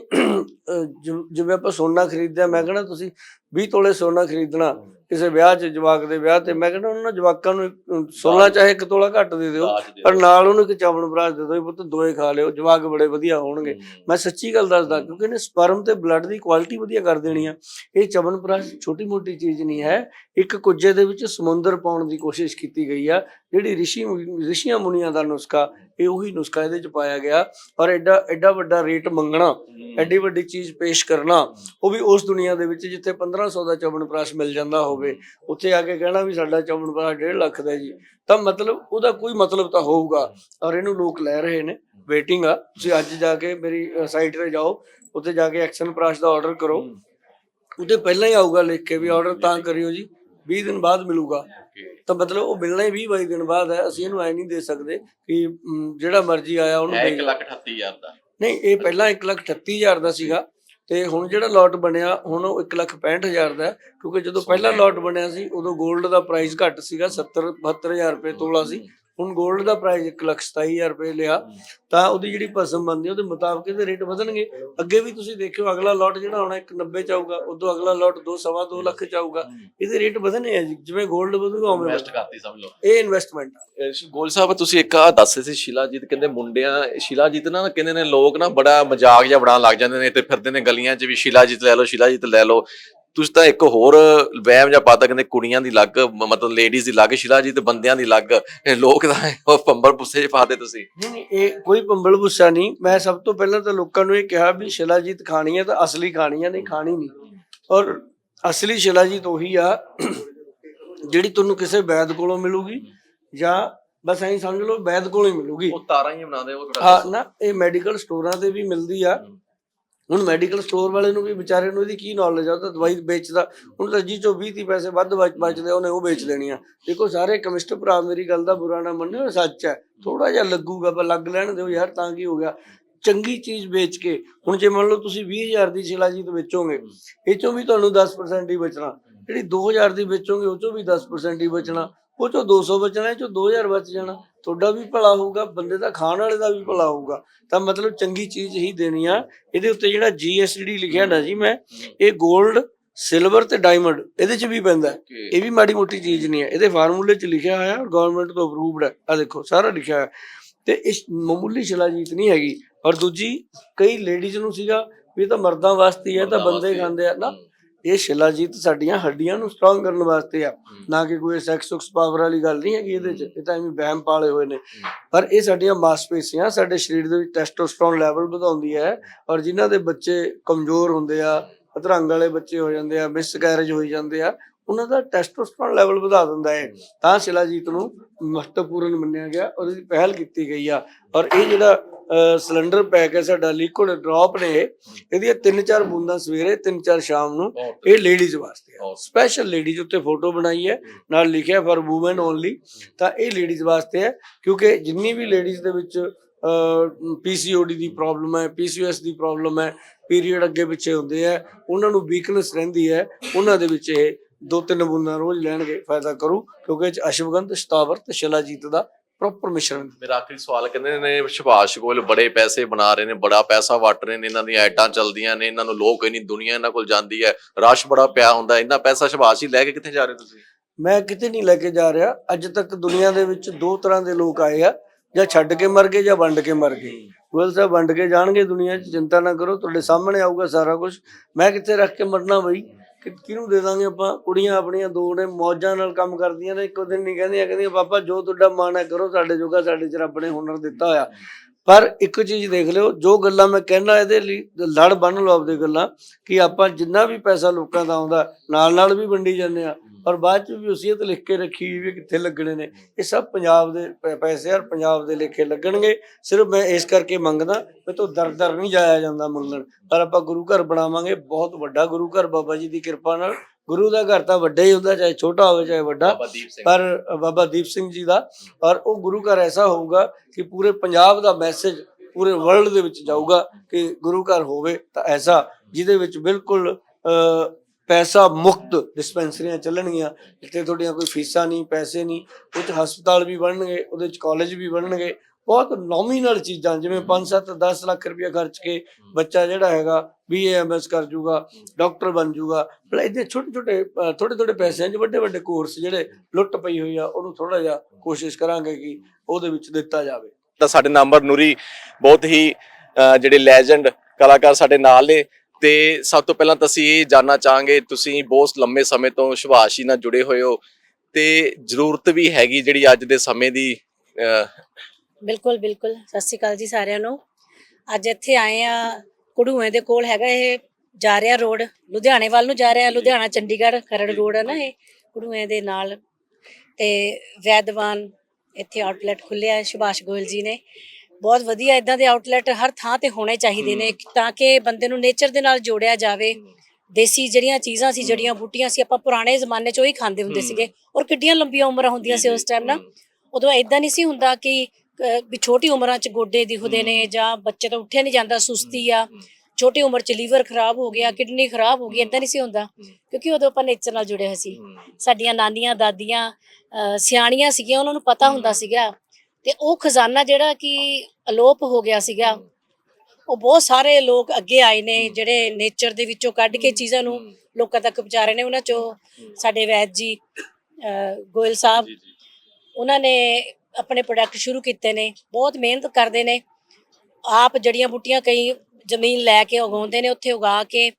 ਜਿਵੇਂ ਆਪਾਂ ਸੋਨਾ ਖਰੀਦਦੇ ਆ ਮੈਂ ਕਹਿੰਦਾ ਤੁਸੀਂ 20 ਤੋਲੇ ਸੋਨਾ ਖਰੀਦਣਾ। ਕਿਸੇ ਵਿਆਹ 'ਚ ਜਵਾਕ ਦੇ ਵਿਆਹ ਤੇ ਮੈਂ ਕਹਿੰਦਾ ਉਹਨਾਂ ਜਵਾਕਾਂ ਨੂੰ 16 ਚਾਹੇ ਇੱਕ ਤੋਲਾ ਘੱਟ ਦੇ ਦਿਓ ਪਰ ਨਾਲ ਉਹਨੂੰ ਇੱਕ ਚਮਨ ਬਰਾਜ ਦੇ ਦਿਓ ਪੁੱਤ ਦੋਏ ਖਾ ਲਿਓ ਜਵਾਕ ਬੜੇ ਵਧੀਆ ਹੋਣਗੇ। ਮੈਂ ਸੱਚੀ ਗੱਲ ਦੱਸਦਾ ਕਿਉਂਕਿ ਇਹਨੇ ਸਪਰਮ ਤੇ ਬਲੱਡ ਦੀ ਕੁਆਲਿਟੀ ਵਧੀਆ ਕਰ ਦੇਣੀ ਆ। ਇਹ ਚਮਨ ਬਰਾਜ ਛੋਟੀ ਮੋਟੀ ਚੀਜ਼ ਨਹੀਂ ਹੈ ਇੱਕ ਕੁੱਜੇ ਦੇ ਵਿੱਚ ਸਮੁੰਦਰ ਪਾਉਣ ਦੀ ਕੋਸ਼ਿਸ਼ ਕੀਤੀ ਗਈ ਆ ਜਿਹੜੀ ਰਿਸ਼ੀ ਰਿਸ਼ੀਆਂ ਮੁਨੀਆਂ ਦਾ ਨੁਸਖਾ ਇਹ ਉਹੀ ਨੁਸਖਾ ਇਹਦੇ ਚ ਪਾਇਆ ਗਿਆ। ਔਰ ਐਡਾ ਐਡਾ ਵੱਡਾ ਰੇਟ ਮੰਗਣਾ ਐਡੀ ਵੱਡੀ ਚੀਜ਼ ਪੇਸ਼ ਕਰਨਾ ਉਹ ਵੀ ਉਸ ਦੁਨੀਆ ਦੇ ਵਿੱਚ ਜਿੱਥੇ 1500 ਦਾ ਚਮਨ ਪ੍ਰਾਸ਼ ਮਿਲ ਜਾਂਦਾ ਹੋਵੇ ਉੱਥੇ ਆ ਕੇ ਕਹਿਣਾ ਵੀ ਸਾਡਾ ਚਮਨ ਪ੍ਰਾਸ਼ 1.5 ਲੱਖ ਦਾ ਜੀ। ਤਾਂ ਮਤਲਬ ਉਹਦਾ ਕੋਈ ਮਤਲਬ ਤਾਂ ਹੋਊਗਾ ਔਰ ਇਹਨੂੰ ਲੋਕ ਲੈ ਰਹੇ ਨੇ ਵੇਟਿੰਗ ਆ। ਤੁਸੀਂ ਅੱਜ ਜਾ ਕੇ ਮੇਰੀ ਸਾਈਟ ਤੇ ਜਾਓ ਉੱਥੇ ਜਾ ਕੇ ਐਕਸ਼ਨ ਪ੍ਰਾਸ਼ ਦਾ ਆਰਡਰ ਕਰੋ। ਉਹਦੇ ਪਹਿਲਾਂ ਹੀ ਆਊਗਾ ਲਿਖ ਕੇ ਵੀ ਆਰਡਰ ਤਾਂ ਕਰਿਓ ਜੀ 20 ਦਿਨ ਬਾਅਦ ਮਿਲੂਗਾ। ਤਾਂ ਮਤਲਬ ਉਹ ਮਿਲਣਾ ਹੀ 20 22 ਦਿਨ ਬਾਅਦ ਹੈ ਅਸੀਂ ਇਹਨੂੰ ਐ ਨਹੀਂ ਦੇ ਸਕਦੇ ਕਿ ਜਿਹੜਾ ਮਰਜ਼ੀ ਆਇਆ ਉਹਨੂੰ ਦੇ 1 ਲੱਖ 38000 ਦਾ। ਨਹੀਂ ਇਹ ਪਹਿਲਾਂ 1,38,000 ਦਾ ਸੀਗਾ। ਤੇ ਹੁਣ ਜਿਹੜਾ ਲੋਟ ਬਣਿਆ ਹੁਣ ਉਹ 1,65,000 ਦਾ ਹੈ, ਕਿਉਂਕਿ ਜਦੋਂ ਪਹਿਲਾ ਲੋਟ ਬਣਿਆ ਸੀ ਉਦੋਂ 골ਡ ਦਾ ਪ੍ਰਾਈਸ ਘੱਟ ਸੀਗਾ 70 72000 ਰੁਪਏ ਤੋਲਾ ਸੀ। ਹੁਣ 골ਡ ਦਾ ਪ੍ਰਾਈਸ 1,27,000 ਰੁਪਏ ਲਿਆ ਤਾਂ ਉਹਦੀ ਜਿਹੜੀ ਭਸਮ ਬਣਦੀ ਉਹਦੇ ਮੁਤਾਬਕ ਇਹਦੇ ਰੇਟ ਵਧਣਗੇ। ਅੱਗੇ ਵੀ ਤੁਸੀਂ ਦੇਖਿਓ ਅਗਲਾ ਲੋਟ ਜਿਹੜਾ ਹੋਣਾ 190 ਚ ਆਊਗਾ ਉਦੋਂ ਅਗਲਾ ਲੋਟ 2 ਸਵਾ 2 ਲੱਖ ਚ ਆਊਗਾ। ਇਹਦੇ ਰੇਟ ਵਧਣੇ ਆ ਜੀ ਜਿਵੇਂ 골ਡ ਵਧੂਗਾ ਉਵੇਂ ਇਨਵੈਸਟ। ਕਰਤੀ ਸਮਝ ਲਓ। ਇਹ ਇਨਵੈਸਟਮੈਂਟ ਆ। ਗੋਲ ਸਾਹਿਬ ਤੁਸੀਂ ਇੱਕ ਆ ਦੱਸੇ ਸੀ ਸ਼ਿਲਾਜੀਤ ਕਹਿੰਦੇ ਮੁੰਡਿਆਂ ਸ਼ਿਲਾਜੀਤ ਨਾ ਕਹਿੰਦੇ ਨੇ ਲੋਕ ਨਾ ਬੜਾ ਮਜ਼ਾਕ ਜਿਹਾ ਬਣਾਉਣ ਲੱਗ ਜਾਂਦੇ ਨੇ ਤੇ ਫਿਰਦੇ ਨੇ ਗਲੀਆਂ 'ਚ ਵੀ ਸ਼ਿਲਾਜੀਤ ਲੈ ਲਓ ਸ਼ਿਲਾਜੀਤ ਲੈ ਲਓ। ਤੁਸੀਂ ਤਾਂ ਇੱਕ ਹੋਰ ਵਹਿਮ ਜਾਂ ਪਾਤਾ ਕਹਿੰਦੇ ਕੁੜੀਆਂ ਦੀ ਲੱਗ ਮਤਲਬ ਲੇਡੀਜ਼ ਦੀ ਲੱਗ ਸ਼ਿਲਾਜੀਤ ਬੰਦਿਆਂ ਦੀ ਲੱਗ ਲੋਕ ਤਾਂ ਉਹ ਪੰਬਰ ਪੁੱਸੇ 'ਚ ਪਾਦੇ ਤੁਸੀਂ। ਨਹੀਂ ਨਹੀਂ ਇਹ ਕੋਈ ਪੰਬਲ ਗੁੱਸਾ ਨਹੀਂ। ਮੈਂ ਸਭ ਤੋਂ ਪਹਿਲਾਂ ਤਾਂ ਲੋਕਾਂ ਨੂੰ ਇਹ ਕਿਹਾ ਵੀ ਸ਼ਿਲਾਜੀਤ ਖਾਣੀ ਹੈ ਤਾਂ ਅਸਲੀ ਖਾਣੀ ਹੈ ਨਹੀਂ ਖਾਣੀ ਨਹੀਂ। ਔਰ ਅਸਲੀ ਸ਼ਿਲਾਜੀਤ ਉਹੀ ਆ ਜਿਹੜੀ ਤੁਹਾਨੂੰ ਕਿਸੇ ਵੈਦ ਕੋਲੋਂ ਮਿਲੂਗੀ ਜਾਂ ਬਸ ਐਂ ਸਮਝ ਲਓ ਵੈਦ ਕੋਲੋਂ ਹੀ ਮਿਲੂਗੀ। ਉਹ ਤਾਰਾਂ ਹੀ ਬਣਾਉਂਦੇ ਉਹ ਹਾਂ ਨਾ ਇਹ ਮੈਡੀਕਲ ਸਟੋਰਾਂ ਤੇ ਵੀ ਮਿਲਦੀ ਆ। ਹੁਣ ਮੈਡੀਕਲ ਸਟੋਰ ਵਾਲੇ ਨੂੰ ਵੀ ਵਿਚਾਰੇ ਨੂੰ ਇਹਦੀ ਕੀ ਨੌਲੇਜ ਆ, ਉਹ ਤਾਂ ਦਵਾਈ ਵੇਚਦਾ ਹੁਣ ਤਾਂ ਜੀ ਚੋਂ 20 30 ਪੈਸੇ ਵੱਧ ਬਚਦੇ ਉਹਨੇ ਉਹ ਵੇਚ ਦੇਣੀ ਆ। ਦੇਖੋ ਸਾਰੇ ਕਮਿਸਟ ਭਰਾ, ਮੇਰੀ ਗੱਲ ਦਾ ਬੁਰਾ ਨਾ ਮੰਨਿਓ ਸੱਚ ਹੈ। ਥੋੜਾ ਜਿਹਾ ਲੱਗੂਗਾ ਪਰ ਲੱਗ ਲੈਣ ਦਿਓ ਯਾਰ, ਤਾਂ ਕੀ ਹੋ ਗਿਆ। ਚੰਗੀ ਚੀਜ਼ ਵੇਚ ਕੇ, ਹੁਣ ਜੇ ਮੰਨ ਲਓ ਤੁਸੀਂ 20000 ਦੀ ਸ਼ਿਲਾਜੀਤ ਵੇਚੋਗੇ, ਇਹ ਚੋਂ ਵੀ ਤੁਹਾਨੂੰ 10% ਹੀ ਬਚਣਾ। ਜਿਹੜੀ 2000 ਦੀ ਵੇਚੋਗੇ, ਉਹ ਚੋਂ ਵੀ 10% ਹੀ ਬਚਣਾ। ਉਹ ਚੋਂ 200 ਬਚਣਾ ਚੋਂ 2000 ਬਚ ਜਾਣਾ। ਤੁਹਾਡਾ ਵੀ ਭਲਾ ਹੋਊਗਾ ਬੰਦੇ ਦਾ ਖਾਣ ਵਾਲੇ ਦਾ ਵੀ ਭਲਾ ਹੋਊਗਾ। ਤਾਂ ਮਤਲਬ ਚੰਗੀ ਚੀਜ਼ ਹੀ ਦੇਣੀ ਆ। ਇਹਦੇ ਉੱਤੇ ਜਿਹੜਾ GSD ਲਿਖਿਆ ਨਾ ਜੀ ਮੈਂ ਇਹ 골ਡ ਸਿਲਵਰ ਤੇ ਡਾਇਮੰਡ ਇਹਦੇ ਚ ਵੀ ਪੈਂਦਾ। ਇਹ ਵੀ ਮਾੜੀ ਮੋਟੀ ਚੀਜ਼ ਨਹੀਂ ਹੈ ਇਹਦੇ ਫਾਰਮੂਲੇ ਚ ਲਿਖਿਆ ਹੋਇਆ ਔਰ ਗਵਰਨਮੈਂਟ ਤੋਂ ਅਪਰੂਵਡ ਹੈ ਆ ਦੇਖੋ ਸਾਰਾ ਲਿਖਿਆ ਹੋਇਆ। ਤੇ ਇਸ ਮਾਮੂਲੀ ਸ਼ਿਲਾਜੀਤ ਨਹੀਂ ਹੈਗੀ। ਔਰ ਦੂਜੀ ਕਈ ਲੇਡੀਜ਼ ਨੂੰ ਸੀਗਾ ਵੀ ਇਹ ਤਾਂ ਮਰਦਾਂ ਵਾਸਤੇ ਹੀ ਤਾਂ ਬੰਦੇ ਖਾਂਦੇ ਆ। ਨਾ ਇਹ ਸ਼ਿਲਾਜੀਤ ਸਾਡੀਆਂ ਹੱਡੀਆਂ ਨੂੰ ਸਟਰੋਂਗ ਕਰਨ ਵਾਸਤੇ ਆ। ਨਾ ਕਿ ਕੋਈ ਸੈਕਸ ਸੁਕਸ ਪਾਵਰ ਵਾਲੀ ਗੱਲ ਨਹੀਂ ਹੈਗੀ ਇਹਦੇ ਚ। ਇਹ ਤਾਂ ਐਵੇਂ ਵਹਿਮ ਪਾਲੇ ਹੋਏ ਨੇ। ਪਰ ਇਹ ਸਾਡੀਆਂ ਮਾਸਪੇਸ਼ੀਆਂ ਸਾਡੇ ਸਰੀਰ ਦੇ ਵਿੱਚ ਟੈਸਟੋਸਟਰੋਨ ਲੈਵਲ ਵਧਾਉਂਦੀ ਹੈ ਔਰ ਜਿਨ੍ਹਾਂ ਦੇ ਬੱਚੇ ਕਮਜ਼ੋਰ ਹੁੰਦੇ ਆ ਅਧਰੰਗ ਵਾਲੇ ਬੱਚੇ ਹੋ ਜਾਂਦੇ ਆ ਮਿਸਕੈਰੇਜ ਹੋਈ ਜਾਂਦੇ ਆ ਉਹਨਾਂ ਦਾ ਟੈਸਟੋਸਟਰੋਨ ਲੈਵਲ ਵਧਾ ਦਿੰਦਾ ਹੈ। ਤਾਂ ਸ਼ਿਲਾਜੀਤ ਨੂੰ ਮਹੱਤਵਪੂਰਨ ਮੰਨਿਆ ਗਿਆ ਔਰ ਇਹਦੀ ਪਹਿਲ ਕੀਤੀ ਗਈ ਆ। ਔਰ ਇਹ ਜਿਹੜਾ ਸਿਲੰਡਰ ਪੈਕ ਹੈ ਸਾਡਾ ਲਿਕੁਇਡ ਡ੍ਰੌਪ ਨੇ ਇਹ, ਇਹਦੀਆਂ ਤਿੰਨ ਚਾਰ ਬੂੰਦਾਂ ਸਵੇਰੇ ਤਿੰਨ ਚਾਰ ਸ਼ਾਮ ਨੂੰ ਇਹ ਲੇਡੀਜ਼ ਵਾਸਤੇ ਆ। ਸਪੈਸ਼ਲ ਲੇਡੀਜ਼ ਉੱਤੇ ਫੋਟੋ ਬਣਾਈ ਹੈ ਨਾਲ ਲਿਖਿਆ ਫॉर ਔਮਨ ਓਨਲੀ ਤਾਂ ਇਹ ਲੇਡੀਜ਼ ਵਾਸਤੇ ਹੈ ਕਿਉਂਕਿ ਜਿੰਨੀ ਵੀ ਲੇਡੀਜ਼ ਦੇ ਵਿੱਚ ਪੀਸੀਓਡੀ ਦੀ ਪ੍ਰੋਬਲਮ ਹੈ ਪੀਸੀਓਐਸ ਦੀ ਪ੍ਰੋਬਲਮ ਹੈ ਪੀਰੀਅਡ ਅੱਗੇ ਪਿੱਛੇ ਹੁੰਦੇ ਆ ਉਹਨਾਂ ਨੂੰ ਵੀਕਨੈਸ ਰਹਿੰਦੀ ਹੈ ਉਹਨਾਂ ਦੇ ਵਿੱਚ ਇਹ ਦੋ ਤਿੰਨ ਬੂੰਦਾਂ ਰੋਜ਼ ਲੈਣਗੇ ਫਾਇਦਾ ਕਰੂ ਕਿਉਂਕਿ ਇਹ ਚ ਅਸ਼ਵਗੰਧ ਸ਼ਤਾਵਰ ਤੇ ਸ਼ਿਲਾਜੀਤ ਦਾ ਪ੍ਰੋਪਰ ਮਿਸ਼ਰਣ ਮੇਰਾ ਆਖਰੀ ਸਵਾਲ ਕਹਿੰਦੇ ਨੇ ਸੁਭਾਸ਼ ਗੋਇਲ ਬੜੇ ਪੈਸੇ ਬਣਾ ਰਹੇ ਨੇ ਬੜਾ ਪੈਸਾ ਵਟ ਰਹੇ ਨੇ ਇਹਨਾਂ ਦੀਆਂ ਐਡਾਂ ਚੱਲਦੀਆਂ ਨੇ ਇਹਨਾਂ ਨੂੰ ਲੋਕ ਇੰਨੀ ਦੁਨੀਆ ਇਹਨਾਂ ਕੋਲ ਜਾਂਦੀ ਹੈ ਰਸ਼ ਬੜਾ ਪਿਆ ਹੁੰਦਾ ਇੰਨਾ ਪੈਸਾ ਸੁਭਾਸ਼ ਹੀ ਲੈ ਕੇ ਕਿੱਥੇ ਜਾ ਰਹੇ ਤੁਸੀਂ? ਮੈਂ ਕਿਤੇ ਨਹੀਂ ਲੈ ਕੇ ਜਾ ਰਿਹਾ ਅੱਜ ਤੱਕ ਦੁਨੀਆ ਦੇ ਵਿੱਚ ਦੋ ਤਰ੍ਹਾਂ ਦੇ ਲੋਕ ਆਏ ਆ ਜਾਂ ਛੱਡ ਕੇ ਮਰ ਗਏ ਜਾਂ ਵੰਡ ਕੇ ਮਰ ਗਏ। ਗੋਇਲ ਸਾਹਿਬ ਵੰਡ ਕੇ ਜਾਣਗੇ ਦੁਨੀਆ 'ਚ ਚਿੰਤਾ ਨਾ ਕਰੋ ਤੁਹਾਡੇ ਸਾਹਮਣੇ ਆਊਗਾ ਸਾਰਾ ਕੁਝ ਮੈਂ ਕਿੱਥੇ ਰੱਖ ਕੇ ਮਰਨਾ ਬਈ? ਕਿ ਕਿਹਨੂੰ ਦੇ ਦਾਂਗੇ ਆਪਾਂ? ਕੁੜੀਆਂ ਆਪਣੀਆਂ ਦੋ ਨੇ, ਮੌਜਾਂ ਨਾਲ ਕੰਮ ਕਰਦੀਆਂ ਨੇ। ਇੱਕੋ ਦਿਨ ਨਹੀਂ ਕਹਿੰਦੀਆਂ ਕਹਿੰਦੀਆਂ, ਪਾਪਾ, ਜੋ ਤੁਹਾਡਾ ਮਨ ਹੈ ਕਰੋ, ਸਾਡੇ ਜੋਗਾ ਸਾਡੇ 'ਚ ਰੱਬ ਨੇ ਹੁਨਰ ਦਿੱਤਾ ਹੋਇਆ। ਪਰ ਇੱਕ ਚੀਜ਼ ਦੇਖ ਲਿਓ, ਜੋ ਗੱਲਾਂ ਮੈਂ ਕਹਿਣਾ ਇਹਦੇ ਲਈ, ਲੜ ਬੰਨ ਲਓ ਆਪਦੇ ਗੱਲਾਂ, ਕਿ ਆਪਾਂ ਜਿੰਨਾ ਵੀ ਪੈਸਾ ਲੋਕਾਂ ਦਾ ਆਉਂਦਾ ਨਾਲ ਨਾਲ ਵੀ ਵੰਡੀ ਜਾਂਦੇ ਆ ਪਰ ਬਾਅਦ ਚ ਵੀ ਉਸੀਅਤ ਲਿਖ ਕੇ ਰੱਖੀ ਵੀ ਕਿੱਥੇ ਲੱਗਣੇ ਨੇ। ਇਹ ਸਭ ਪੰਜਾਬ ਦੇ ਪੈ- ਪੈਸੇ ਔਰ ਪੰਜਾਬ ਦੇ ਲੇਖੇ ਲੱਗਣਗੇ। ਸਿਰਫ ਮੈਂ ਇਸ ਕਰਕੇ ਮੰਗਦਾ ਮੈਂ ਤੋਂ ਦਰ ਦਰ ਨਹੀਂ ਜਾਇਆ ਜਾਂਦਾ ਮੰਗਣ। ਪਰ ਆਪਾਂ ਗੁਰੂ ਘਰ ਬਣਾਵਾਂਗੇ, ਬਹੁਤ ਵੱਡਾ ਗੁਰੂ ਘਰ ਬਾਬਾ ਜੀ ਦੀ ਕਿਰਪਾ ਨਾਲ ਗੁਰੂ ਦਾ ਘਰ ਤਾਂ ਵੱਡਾ ਹੀ ਹੁੰਦਾ ਚਾਹੇ ਛੋਟਾ ਹੋਵੇ ਚਾਹੇ ਵੱਡਾ। ਪਰ ਬਾਬਾ ਦੀਪ ਸਿੰਘ ਜੀ ਦਾ। ਔਰ ਉਹ ਗੁਰੂ ਘਰ ਐਸਾ ਹੋਊਗਾ ਕਿ ਪੂਰੇ ਪੰਜਾਬ ਦਾ ਮੈਸੇਜ ਪੂਰੇ ਵਰਲਡ ਦੇ ਵਿੱਚ ਜਾਊਗਾ ਕਿ ਗੁਰੂ ਘਰ ਹੋਵੇ ਤਾਂ ਐਸਾ ਜਿਹਦੇ ਵਿੱਚ ਬਿਲਕੁਲ ਪੈਸਾ ਮੁਕਤ ਡਿਸਪੈਂਸਰੀਆਂ ਚੱਲਣਗੀਆਂ ਜਿੱਥੇ ਤੁਹਾਡੀਆਂ ਕੋਈ ਫੀਸਾਂ ਨਹੀਂ ਪੈਸੇ ਨਹੀਂ ਉਹ 'ਚ ਹਸਪਤਾਲ ਵੀ ਬਣਨਗੇ ਉਹਦੇ ਚ ਕਾਲਜ ਵੀ ਬਣਨਗੇ ਬਹੁਤ ਨੋਮੀਨਲ ਚੀਜ਼ਾਂ ਜਿਵੇਂ 5 7 10 ਲੱਖ ਰੁਪਏ ਖਰਚ ਕੇ ਬੱਚਾ ਜਿਹੜਾ ਹੈਗਾ ਬੀਏਐਮਐਸ ਕਰ ਜੂਗਾ ਡਾਕਟਰ ਬਣ ਜੂਗਾ। ਪਰ ਇਹਦੇ ਛੋਟੇ ਛੋਟੇ ਥੋੜੇ ਥੋੜੇ ਪੈਸਿਆਂ 'ਚ ਵੱਡੇ ਵੱਡੇ ਕੋਰਸ ਜਿਹੜੇ ਲੁੱਟ ਪਈ ਹੋਈ ਆ ਉਹਨੂੰ ਥੋੜਾ ਜਿਹਾ ਕੋਸ਼ਿਸ਼ ਕਰਾਂਗੇ ਕਿ ਉਹਦੇ ਵਿੱਚ ਦਿੱਤਾ ਜਾਵੇ। ਤਾਂ ਸਾਡੇ ਨੰਬਰ ਨੂਰੀ ਬਹੁਤ ਹੀ ਜਿਹੜੇ ਲੈਜੈਂਡ ਕਲਾਕਾਰ ਸਾਡੇ ਨਾਲ ਨੇ ਤੇ ਸਭ ਤੋਂ ਪਹਿਲਾਂ ਤਾਂ ਅਸੀਂ ਇਹ ਜਾਨਣਾ ਚਾਹਾਂਗੇ ਤੁਸੀਂ ਬਹੁਤ ਲੰਮੇ ਸਮੇਂ ਤੋਂ ਸੁਭਾਸ਼ੀ ਨਾਲ ਜੁੜੇ ਹੋਏ ਹੋ ਤੇ ਜ਼ਰੂਰਤ ਵੀ ਹੈਗੀ ਜਿਹੜੀ ਅੱਜ ਦੇ ਸਮੇਂ ਦੀ ਬਿਲਕੁਲ ਬਿਲਕੁਲ। ਸਤਿ ਸ਼੍ਰੀ ਅਕਾਲ ਜੀ ਸਾਰਿਆਂ ਨੂੰ। ਅੱਜ ਇੱਥੇ ਆਏ ਆ ਕੜੂਏ ਦੇ ਕੋਲ ਹੈਗਾ ਇਹ ਜਾ ਰਿਹਾ ਰੋਡ। ਲੁਧਿਆਣੇ ਵੱਲ ਨੂੰ ਜਾ ਰਿਹਾ ਲੁਧਿਆਣਾ ਚੰਡੀਗੜ੍ਹ ਖਰੜ ਰੋਡ ਹੈ ਨਾ ਇਹ ਕੜੂਏ ਦੇ ਨਾਲ। ਤੇ ਵੈਦਵਾਨ ਇੱਥੇ ਆਊਟਲੈਟ ਖੁੱਲਿਆ ਹੈ ਸੁਭਾਸ਼ ਗੋਇਲ ਜੀ ਨੇ। ਬਹੁਤ ਵਧੀਆ ਇਦਾਂ ਦੇ ਆਊਟਲੈਟ ਹਰ ਥਾਂ ਤੇ ਹੋਣੇ ਚਾਹੀਦੇ ਨੇ ਤਾਂ ਕਿ ਬੰਦੇ ਨੂੰ ਨੇਚਰ ਦੇ ਨਾਲ ਜੋੜਿਆ ਜਾਵੇ। ਦੇਸੀ ਜਿਹੜੀਆਂ ਚੀਜ਼ਾਂ ਸੀ ਜੜੀਆਂ ਬੂਟੀਆਂ ਸੀ ਆਪਾਂ ਪੁਰਾਣੇ ਜ਼ਮਾਨੇ 'ਚ ਉਹੀ ਖਾਂਦੇ ਹੁੰਦੇ ਸੀਗੇ। ਔਰ ਕਿੱਡੀਆਂ ਲੰਬੀਆਂ ਉਮਰਾਂ ਹੁੰਦੀਆਂ ਸੀ ਉਸ ਟਾਈਮ ਨਾ। ਉਦੋਂ ਇਦਾਂ ਨਹੀਂ ਸੀ ਹੁੰਦਾ ਕਿ ਵੀ ਛੋਟੀ ਉਮਰਾਂ 'ਚ ਗੋਡੇ ਦਿਖਦੇ ਨੇ ਜਾਂ ਬੱਚੇ ਤੋਂ ਉੱਠਿਆ ਨਹੀਂ ਜਾਂਦਾ ਸੁਸਤੀ ਆ। ਛੋਟੀ ਉਮਰ 'ਚ ਲੀਵਰ ਖਰਾਬ ਹੋ ਗਿਆ ਕਿਡਨੀ ਖਰਾਬ ਹੋ ਗਈ ਇਦਾਂ ਨਹੀਂ ਸੀ ਹੁੰਦਾ। ਕਿਉਂਕਿ ਉਦੋਂ ਆਪਾਂ ਨੇਚਰ ਨਾਲ ਜੁੜੇ ਹੋਏ ਸੀ ਸਾਡੀਆਂ ਨਾਨੀਆਂ ਦਾਦੀਆਂ ਸਿਆਣੀਆਂ ਸੀਗੀਆਂ ਉਹਨਾਂ ਨੂੰ ਪਤਾ ਹੁੰਦਾ ਸੀਗਾ। ਤੇ ਉਹ ਖਜ਼ਾਨਾ ਜਿਹੜਾ ਕਿ ਅਲੋਪ ਹੋ ਗਿਆ ਸੀਗਾ ਉਹ ਬਹੁਤ ਸਾਰੇ ਲੋਕ ਅੱਗੇ ਆਏ ਨੇ ਜਿਹੜੇ ਨੇਚਰ ਦੇ ਵਿੱਚੋਂ ਕੱਢ ਕੇ ਚੀਜ਼ਾਂ ਨੂੰ ਲੋਕਾਂ ਤੱਕ ਪਹੁੰਚਾ ਰਹੇ ਨੇ ਉਹਨਾਂ ਚੋਂ। ਸਾਡੇ ਵੈਦ ਜੀ ਗੋਇਲ ਸਾਹਿਬ ਉਹਨਾਂ ਨੇ ਆਪਣੇ ਪ੍ਰੋਡਕਟ ਸ਼ੁਰੂ ਕੀਤੇ ਨੇ, ਬਹੁਤ ਮਿਹਨਤ ਕਰਦੇ ਨੇ। ਆਪ ਜੜੀਆਂ ਬੂਟੀਆਂ ਕਈ ਜ਼ਮੀਨ ਲੈ ਕੇ ਉਗਾਉਂਦੇ ਨੇ, ਉੱਥੇ ਉਗਾ ਕੇ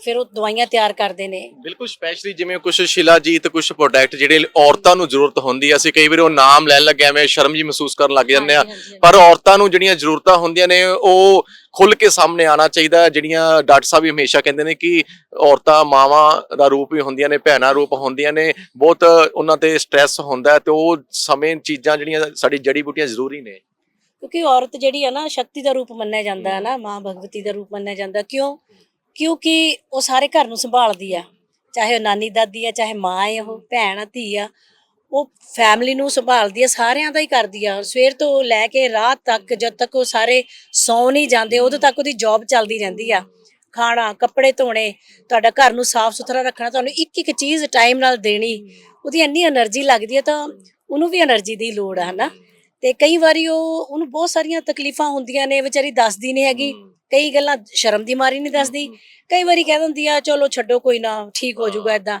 ਫਿਰ ਉਹ ਦਵਾਈਆਂ ਤਿਆਰ ਕਰਦੇ ਨੇ। ਬਿਲਕੁਲ ਸਪੈਸ਼ਲੀ ਜਿਵੇਂ ਕੁਝ ਸ਼ਿਲਾਜੀਤ ਕੁਝ ਪ੍ਰੋਡਕਟ ਜਿਹੜੇ ਔਰਤਾਂ ਨੂੰ ਜ਼ਰੂਰਤ ਹੁੰਦੀ ਆ ਅਸੀਂ ਕਈ ਵਾਰ ਉਹ ਨਾਮ ਲੈਣ ਲੱਗੇ ਐਵੇਂ ਸ਼ਰਮ ਜੀ ਮਹਿਸੂਸ ਕਰਨ ਲੱਗ ਜਾਂਦੇ ਆ। ਪਰ ਔਰਤਾਂ ਨੂੰ ਜਿਹੜੀਆਂ ਜ਼ਰੂਰਤਾਂ ਹੁੰਦੀਆਂ ਨੇ ਉਹ ਖੁੱਲ ਕੇ ਸਾਹਮਣੇ ਆਣਾ ਚਾਹੀਦਾ। ਜਿਹੜੀਆਂ ਡਾਕਟਰ ਸਾਹਿਬ ਵੀ ਹਮੇਸ਼ਾ ਕਹਿੰਦੇ ਨੇ ਕਿ ਔਰਤਾਂ ਮਾਵਾਂ ਦਾ ਰੂਪ ਹੀ ਹੁੰਦੀਆਂ ਨੇ ਭੈਣਾਂ ਰੂਪ ਹੁੰਦੀਆਂ ਨੇ। ਬਹੁਤ ਉਹਨਾਂ ਤੇ ਸਟ੍ਰੈਸ ਹੁੰਦਾ ਤੇ ਉਹ ਸਮੇਂ ਚੀਜ਼ਾਂ ਜਿਹੜੀਆਂ ਸਾਡੀ ਜੜੀ ਬੂਟੀਆਂ ਜ਼ਰੂਰੀ ਨੇ। ਕਿਉਂਕਿ ਔਰਤ ਜਿਹੜੀ ਹੈ ਨਾ ਸ਼ਕਤੀ ਦਾ ਰੂਪ ਮੰਨਿਆ ਜਾਂਦਾ ਹੈ ਨਾ ਮਾਂ ਭਗਵਤੀ ਦਾ ਰੂਪ ਮੰਨਿਆ ਜਾਂਦਾ। ਕਿਉਂ? ਕਿਉਂਕਿ ਉਹ ਸਾਰੇ ਘਰ ਨੂੰ ਸੰਭਾਲਦੀ ਆ। ਚਾਹੇ ਉਹ ਨਾਨੀ ਦਾਦੀ ਆ, ਚਾਹੇ ਮਾਂ ਹੈ ਉਹ ਭੈਣ ਆ, ਧੀ ਆ। ਉਹ ਫੈਮਿਲੀ ਨੂੰ ਸੰਭਾਲਦੀ ਆ, ਸਾਰਿਆਂ ਦਾ ਹੀ ਕਰਦੀ ਆ। ਸਵੇਰ ਤੋਂ ਲੈ ਕੇ ਰਾਤ ਤੱਕ ਜਦ ਤੱਕ ਉਹ ਸਾਰੇ ਸੌ ਨਹੀਂ ਜਾਂਦੇ, ਉਦੋਂ ਤੱਕ ਉਹਦੀ ਜੌਬ ਚੱਲਦੀ ਰਹਿੰਦੀ ਆ। ਖਾਣਾ, ਕੱਪੜੇ ਧੋਣੇ, ਤੁਹਾਡਾ ਘਰ ਨੂੰ ਸਾਫ਼ ਸੁਥਰਾ ਰੱਖਣਾ, ਤੁਹਾਨੂੰ ਇੱਕ ਇੱਕ ਚੀਜ਼ ਟਾਈਮ ਨਾਲ ਦੇਣੀ, ਉਹਦੀ ਇੰਨੀ એનર્ਜੀ ਲੱਗਦੀ ਹੈ ਤਾਂ ਉਹਨੂੰ ਵੀ એનર્ਜੀ ਦੀ ਲੋੜ ਆ, ਹਨਾ? ਤੇ ਕਈ ਵਾਰੀ ਉਹ, ਉਹਨੂੰ ਬਹੁਤ ਸਾਰੀਆਂ ਤਕਲੀਫਾਂ ਹੁੰਦੀਆਂ ਨੇ, ਵਿਚਾਰੀ ਦੱਸਦੀ ਨਹੀਂ ਹੈਗੀ। ਕਈ ਗੱਲਾਂ ਸ਼ਰਮ ਦੀ ਮਾਰੀ ਨਹੀਂ ਦੱਸਦੀ। ਕਈ ਵਾਰੀ ਕਹਿ ਦਿੰਦੀ ਆ ਚਲੋ ਛੱਡੋ ਕੋਈ ਨਾ ਠੀਕ ਹੋ ਜਾਊਗਾ ਇਦਾਂ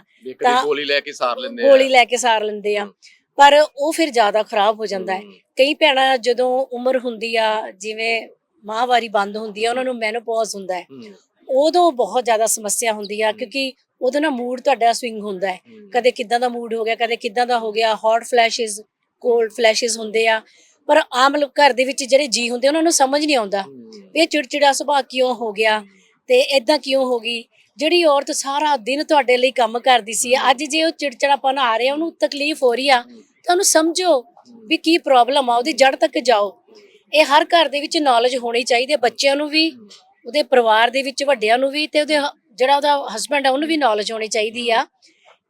ਤਾਂ- ਗੋਲੀ ਲੈ ਕੇ ਸਾਰ ਲੈਂਦੇ ਆ। ਗੋਲੀ ਲੈ ਕੇ ਸਾਰ ਲੈਂਦੇ ਆ। ਪਰ ਉਹ ਫਿਰ ਜ਼ਿਆਦਾ ਖਰਾਬ ਹੋ ਜਾਂਦਾ ਹੈ। ਕਈ ਭੈਣਾਂ ਜਦੋਂ ਉਮਰ ਹੁੰਦੀ ਆ ਜਿਵੇਂ ਮਾਹਵਾਰੀ ਬੰਦ ਹੁੰਦੀ ਆ ਉਹਨਾਂ ਨੂੰ ਮੈਨੋਪੌਜ਼ ਹੁੰਦਾ ਹੈ। ਹੂੰ, ਉਦੋਂ ਬਹੁਤ ਜ਼ਿਆਦਾ ਸਮੱਸਿਆ ਹੁੰਦੀ ਆ ਕਿਉਂਕਿ ਉਦੋਂ ਨਾ ਮੂਡ ਤੁਹਾਡਾ ਸਵਿੰਗ ਹੁੰਦਾ ਹੈ। ਕਦੇ ਕਿਦਾਂ ਦਾ ਮੂਡ ਹੋ ਗਿਆ ਕਦੇ ਕਿਦਾਂ ਦਾ ਹੋ ਗਿਆ ਹੌਟ ਫਲੈਸ਼ਸ ਕੋਲਡ ਫਲੈਸ਼ਸ ਹੁੰਦੇ ਆ। ਪਰ ਆਮ ਲੋਕ ਘਰ ਦੇ ਵਿੱਚ ਜਿਹੜੇ ਜੀ ਹੁੰਦੇ ਉਹਨਾਂ ਨੂੰ ਸਮਝ ਨਹੀਂ ਆਉਂਦਾ ਇਹ ਚਿੜਚਿੜਾ ਸੁਭਾਅ ਕਿਉਂ ਹੋ ਗਿਆ ਤੇ ਇਦਾਂ ਕਿਉਂ ਹੋ ਗਈ? ਜਿਹੜੀ ਔਰਤ ਸਾਰਾ ਦਿਨ ਤੁਹਾਡੇ ਲਈ ਕੰਮ ਕਰਦੀ ਸੀ ਅੱਜ ਜੇ ਉਹ ਚਿੜਚਿੜਾਪਨ ਆ ਰਿਹਾ ਉਹਨੂੰ ਤਕਲੀਫ ਹੋ ਰਹੀ ਆ ਤਾਂ ਉਹਨੂੰ ਸਮਝੋ ਵੀ ਕੀ ਪ੍ਰੋਬਲਮ ਆ ਉਹਦੀ ਜੜ ਤੱਕ ਜਾਓ। ਇਹ ਹਰ ਘਰ ਦੇ ਵਿੱਚ ਨੌਲੇਜ ਹੋਣੀ ਚਾਹੀਦੀ ਹੈ ਬੱਚਿਆਂ ਨੂੰ ਵੀ ਉਹਦੇ ਪਰਿਵਾਰ ਦੇ ਵਿੱਚ ਵੱਡਿਆਂ ਨੂੰ ਵੀ ਤੇ ਉਹਦੇ ਜਿਹੜਾ ਉਹਦਾ ਹਸਬੰਡ ਆ ਉਹਨੂੰ ਵੀ ਨੌਲੇਜ ਹੋਣੀ ਚਾਹੀਦੀ ਆ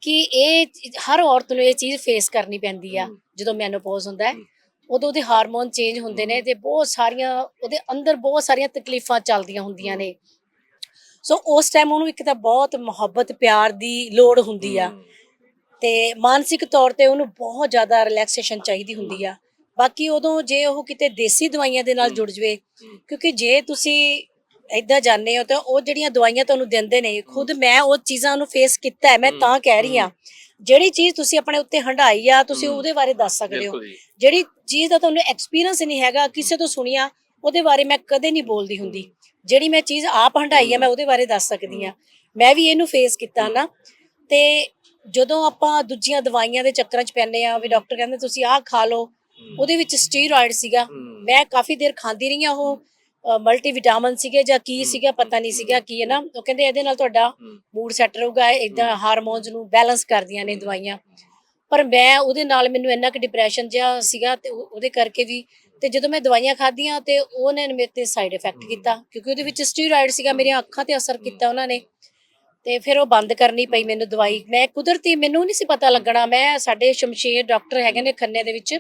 ਕਿ ਇਹ ਹਰ ਔਰਤ ਨੂੰ ਇਹ ਚੀਜ਼ ਫੇਸ ਕਰਨੀ ਪੈਂਦੀ ਆ ਜਦੋਂ ਮੈਨੋਪੌਜ਼ ਹੁੰਦਾ ਹੈ। ਉਦੋਂ ਉਹਦੇ ਹਾਰਮੋਨ ਚੇਂਜ ਹੁੰਦੇ ਨੇ ਤੇ ਬਹੁਤ ਸਾਰੀਆਂ ਉਹਦੇ ਅੰਦਰ ਬਹੁਤ ਸਾਰੀਆਂ ਤਕਲੀਫਾਂ ਚੱਲਦੀਆਂ ਹੁੰਦੀਆਂ ਨੇ। ਸੋ ਉਸ ਟਾਈਮ ਉਹਨੂੰ ਇੱਕ ਤਾਂ ਬਹੁਤ ਮੁਹੱਬਤ ਪਿਆਰ ਦੀ ਲੋੜ ਹੁੰਦੀ ਆ। ਤੇ ਮਾਨਸਿਕ ਤੌਰ ਤੇ ਉਹਨੂੰ ਬਹੁਤ ਜ਼ਿਆਦਾ ਰਿਲੈਕਸੇਸ਼ਨ ਚਾਹੀਦੀ ਹੁੰਦੀ ਆ। ਬਾਕੀ ਉਦੋਂ ਜੇ ਉਹ ਕਿਤੇ ਦੇਸੀ ਦਵਾਈਆਂ ਦੇ ਨਾਲ ਜੁੜ ਜਵੇ ਕਿਉਂਕਿ ਜੇ ਤੁਸੀਂ ਏਦਾਂ ਜਾਣਦੇ ਹੋ ਤਾਂ ਉਹ ਜਿਹੜੀਆਂ ਦਵਾਈਆਂ ਤੁਹਾਨੂੰ ਦਿੰਦੇ ਨੇ ਖੁਦ ਮੈਂ ਉਹ ਚੀਜ਼ਾਂ ਨੂੰ ਫੇਸ ਕੀਤਾ ਹੈ ਮੈਂ ਤਾਂ ਕਹਿ ਰਹੀ ਆ ਜਿਹੜੀ ਚੀਜ਼ ਤੁਸੀਂ ਆਪਣੇ ਉੱਤੇ ਹੰਡਾਈ ਆ ਤੁਸੀਂ ਉਹਦੇ ਬਾਰੇ ਦੱਸ ਸਕਦੇ ਹੋ। ਜਿਹੜੀ ਚੀਜ਼ ਦਾ ਤੁਹਾਨੂੰ ਐਕਸਪੀਰੀਅੰਸ ਨਹੀਂ ਹੈਗਾ ਕਿਸੇ ਤੋਂ ਸੁਣਿਆ ਉਹਦੇ ਬਾਰੇ ਮੈਂ ਕਦੇ ਨਹੀਂ ਬੋਲਦੀ ਹੁੰਦੀ। ਜਿਹੜੀ ਮੈਂ ਚੀਜ਼ ਆਪ ਹੰਡਾਈ ਆ ਮੈਂ ਉਹਦੇ ਬਾਰੇ ਦੱਸ ਸਕਦੀ ਆ। ਮੈਂ ਵੀ ਇਹਨੂੰ ਫੇਸ ਕੀਤਾ ਨਾ ਤੇ ਜਦੋਂ ਆਪਾਂ ਦੂਜੀਆਂ ਦਵਾਈਆਂ ਦੇ ਚੱਕਰਾਂ 'ਚ ਪੈਂਦੇ ਆ ਵੀ ਡਾਕਟਰ ਕਹਿੰਦੇ ਤੁਸੀਂ ਆਹ ਖਾ ਲਓ ਉਹਦੇ ਵਿੱਚ ਸਟੀਰੋਇਡ ਸੀਗਾ। ਮੈਂ ਕਾਫੀ ਦੇਰ ਖਾਂਦੀ ਰਹੀ ਆ ਉਹ ਮਲਟੀ ਵਿਟਾਮਿਨ ਸੀਗੇ ਜਾਂ ਕੀ ਸੀਗਾ ਪਤਾ ਨਹੀਂ ਸੀਗਾ ਕੀ ਹੈ ਨਾ। ਉਹ ਕਹਿੰਦੇ ਇਹਦੇ ਨਾਲ ਤੁਹਾਡਾ ਮੂਡ ਸੈੱਟ ਰਹੂਗਾ ਇਦਾਂ ਹਾਰਮੋਨਸ ਨੂੰ ਬੈਲੈਂਸ ਕਰਦੀਆਂ ਨੇ ਦਵਾਈਆਂ। ਪਰ ਮੈਂ ਉਹਦੇ ਨਾਲ ਮੈਨੂੰ ਇੰਨਾ ਕਿ ਡਿਪਰੈਸ਼ਨ ਜਿਹਾ ਸੀਗਾ ਤੇ ਉਹ- ਉਹਦੇ ਕਰਕੇ ਵੀ ਤੇ ਜਦੋਂ ਮੈਂ ਦਵਾਈਆਂ ਖਾਧੀਆਂ ਤੇ ਉਹਨੇ ਮੇਰੇ ਤੇ ਸਾਈਡ ਇਫੈਕਟ ਕੀਤਾ ਕਿਉਂਕਿ ਉਹਦੇ ਵਿੱਚ ਸਟੀਰੋਇਡ ਸੀਗਾ ਮੇਰੀਆਂ ਅੱਖਾਂ ਤੇ ਅਸਰ ਕੀਤਾ ਉਹਨਾਂ ਨੇ। ਤੇ ਫਿਰ ਉਹ ਬੰਦ ਕਰਨੀ ਪਈ ਮੈਨੂੰ ਦਵਾਈ। ਮੈਂ ਕੁਦਰਤੀ ਮੈਨੂੰ ਨਹੀਂ ਸੀ ਪਤਾ ਲੱਗਣਾ। ਮੈਂ ਸਾਡੇ ਸ਼ਮਸ਼ੇਰ ਡਾਕਟਰ ਹੈਗੇ ਨੇ ਖੰਨੇ ਦੇ ਵਿੱਚ।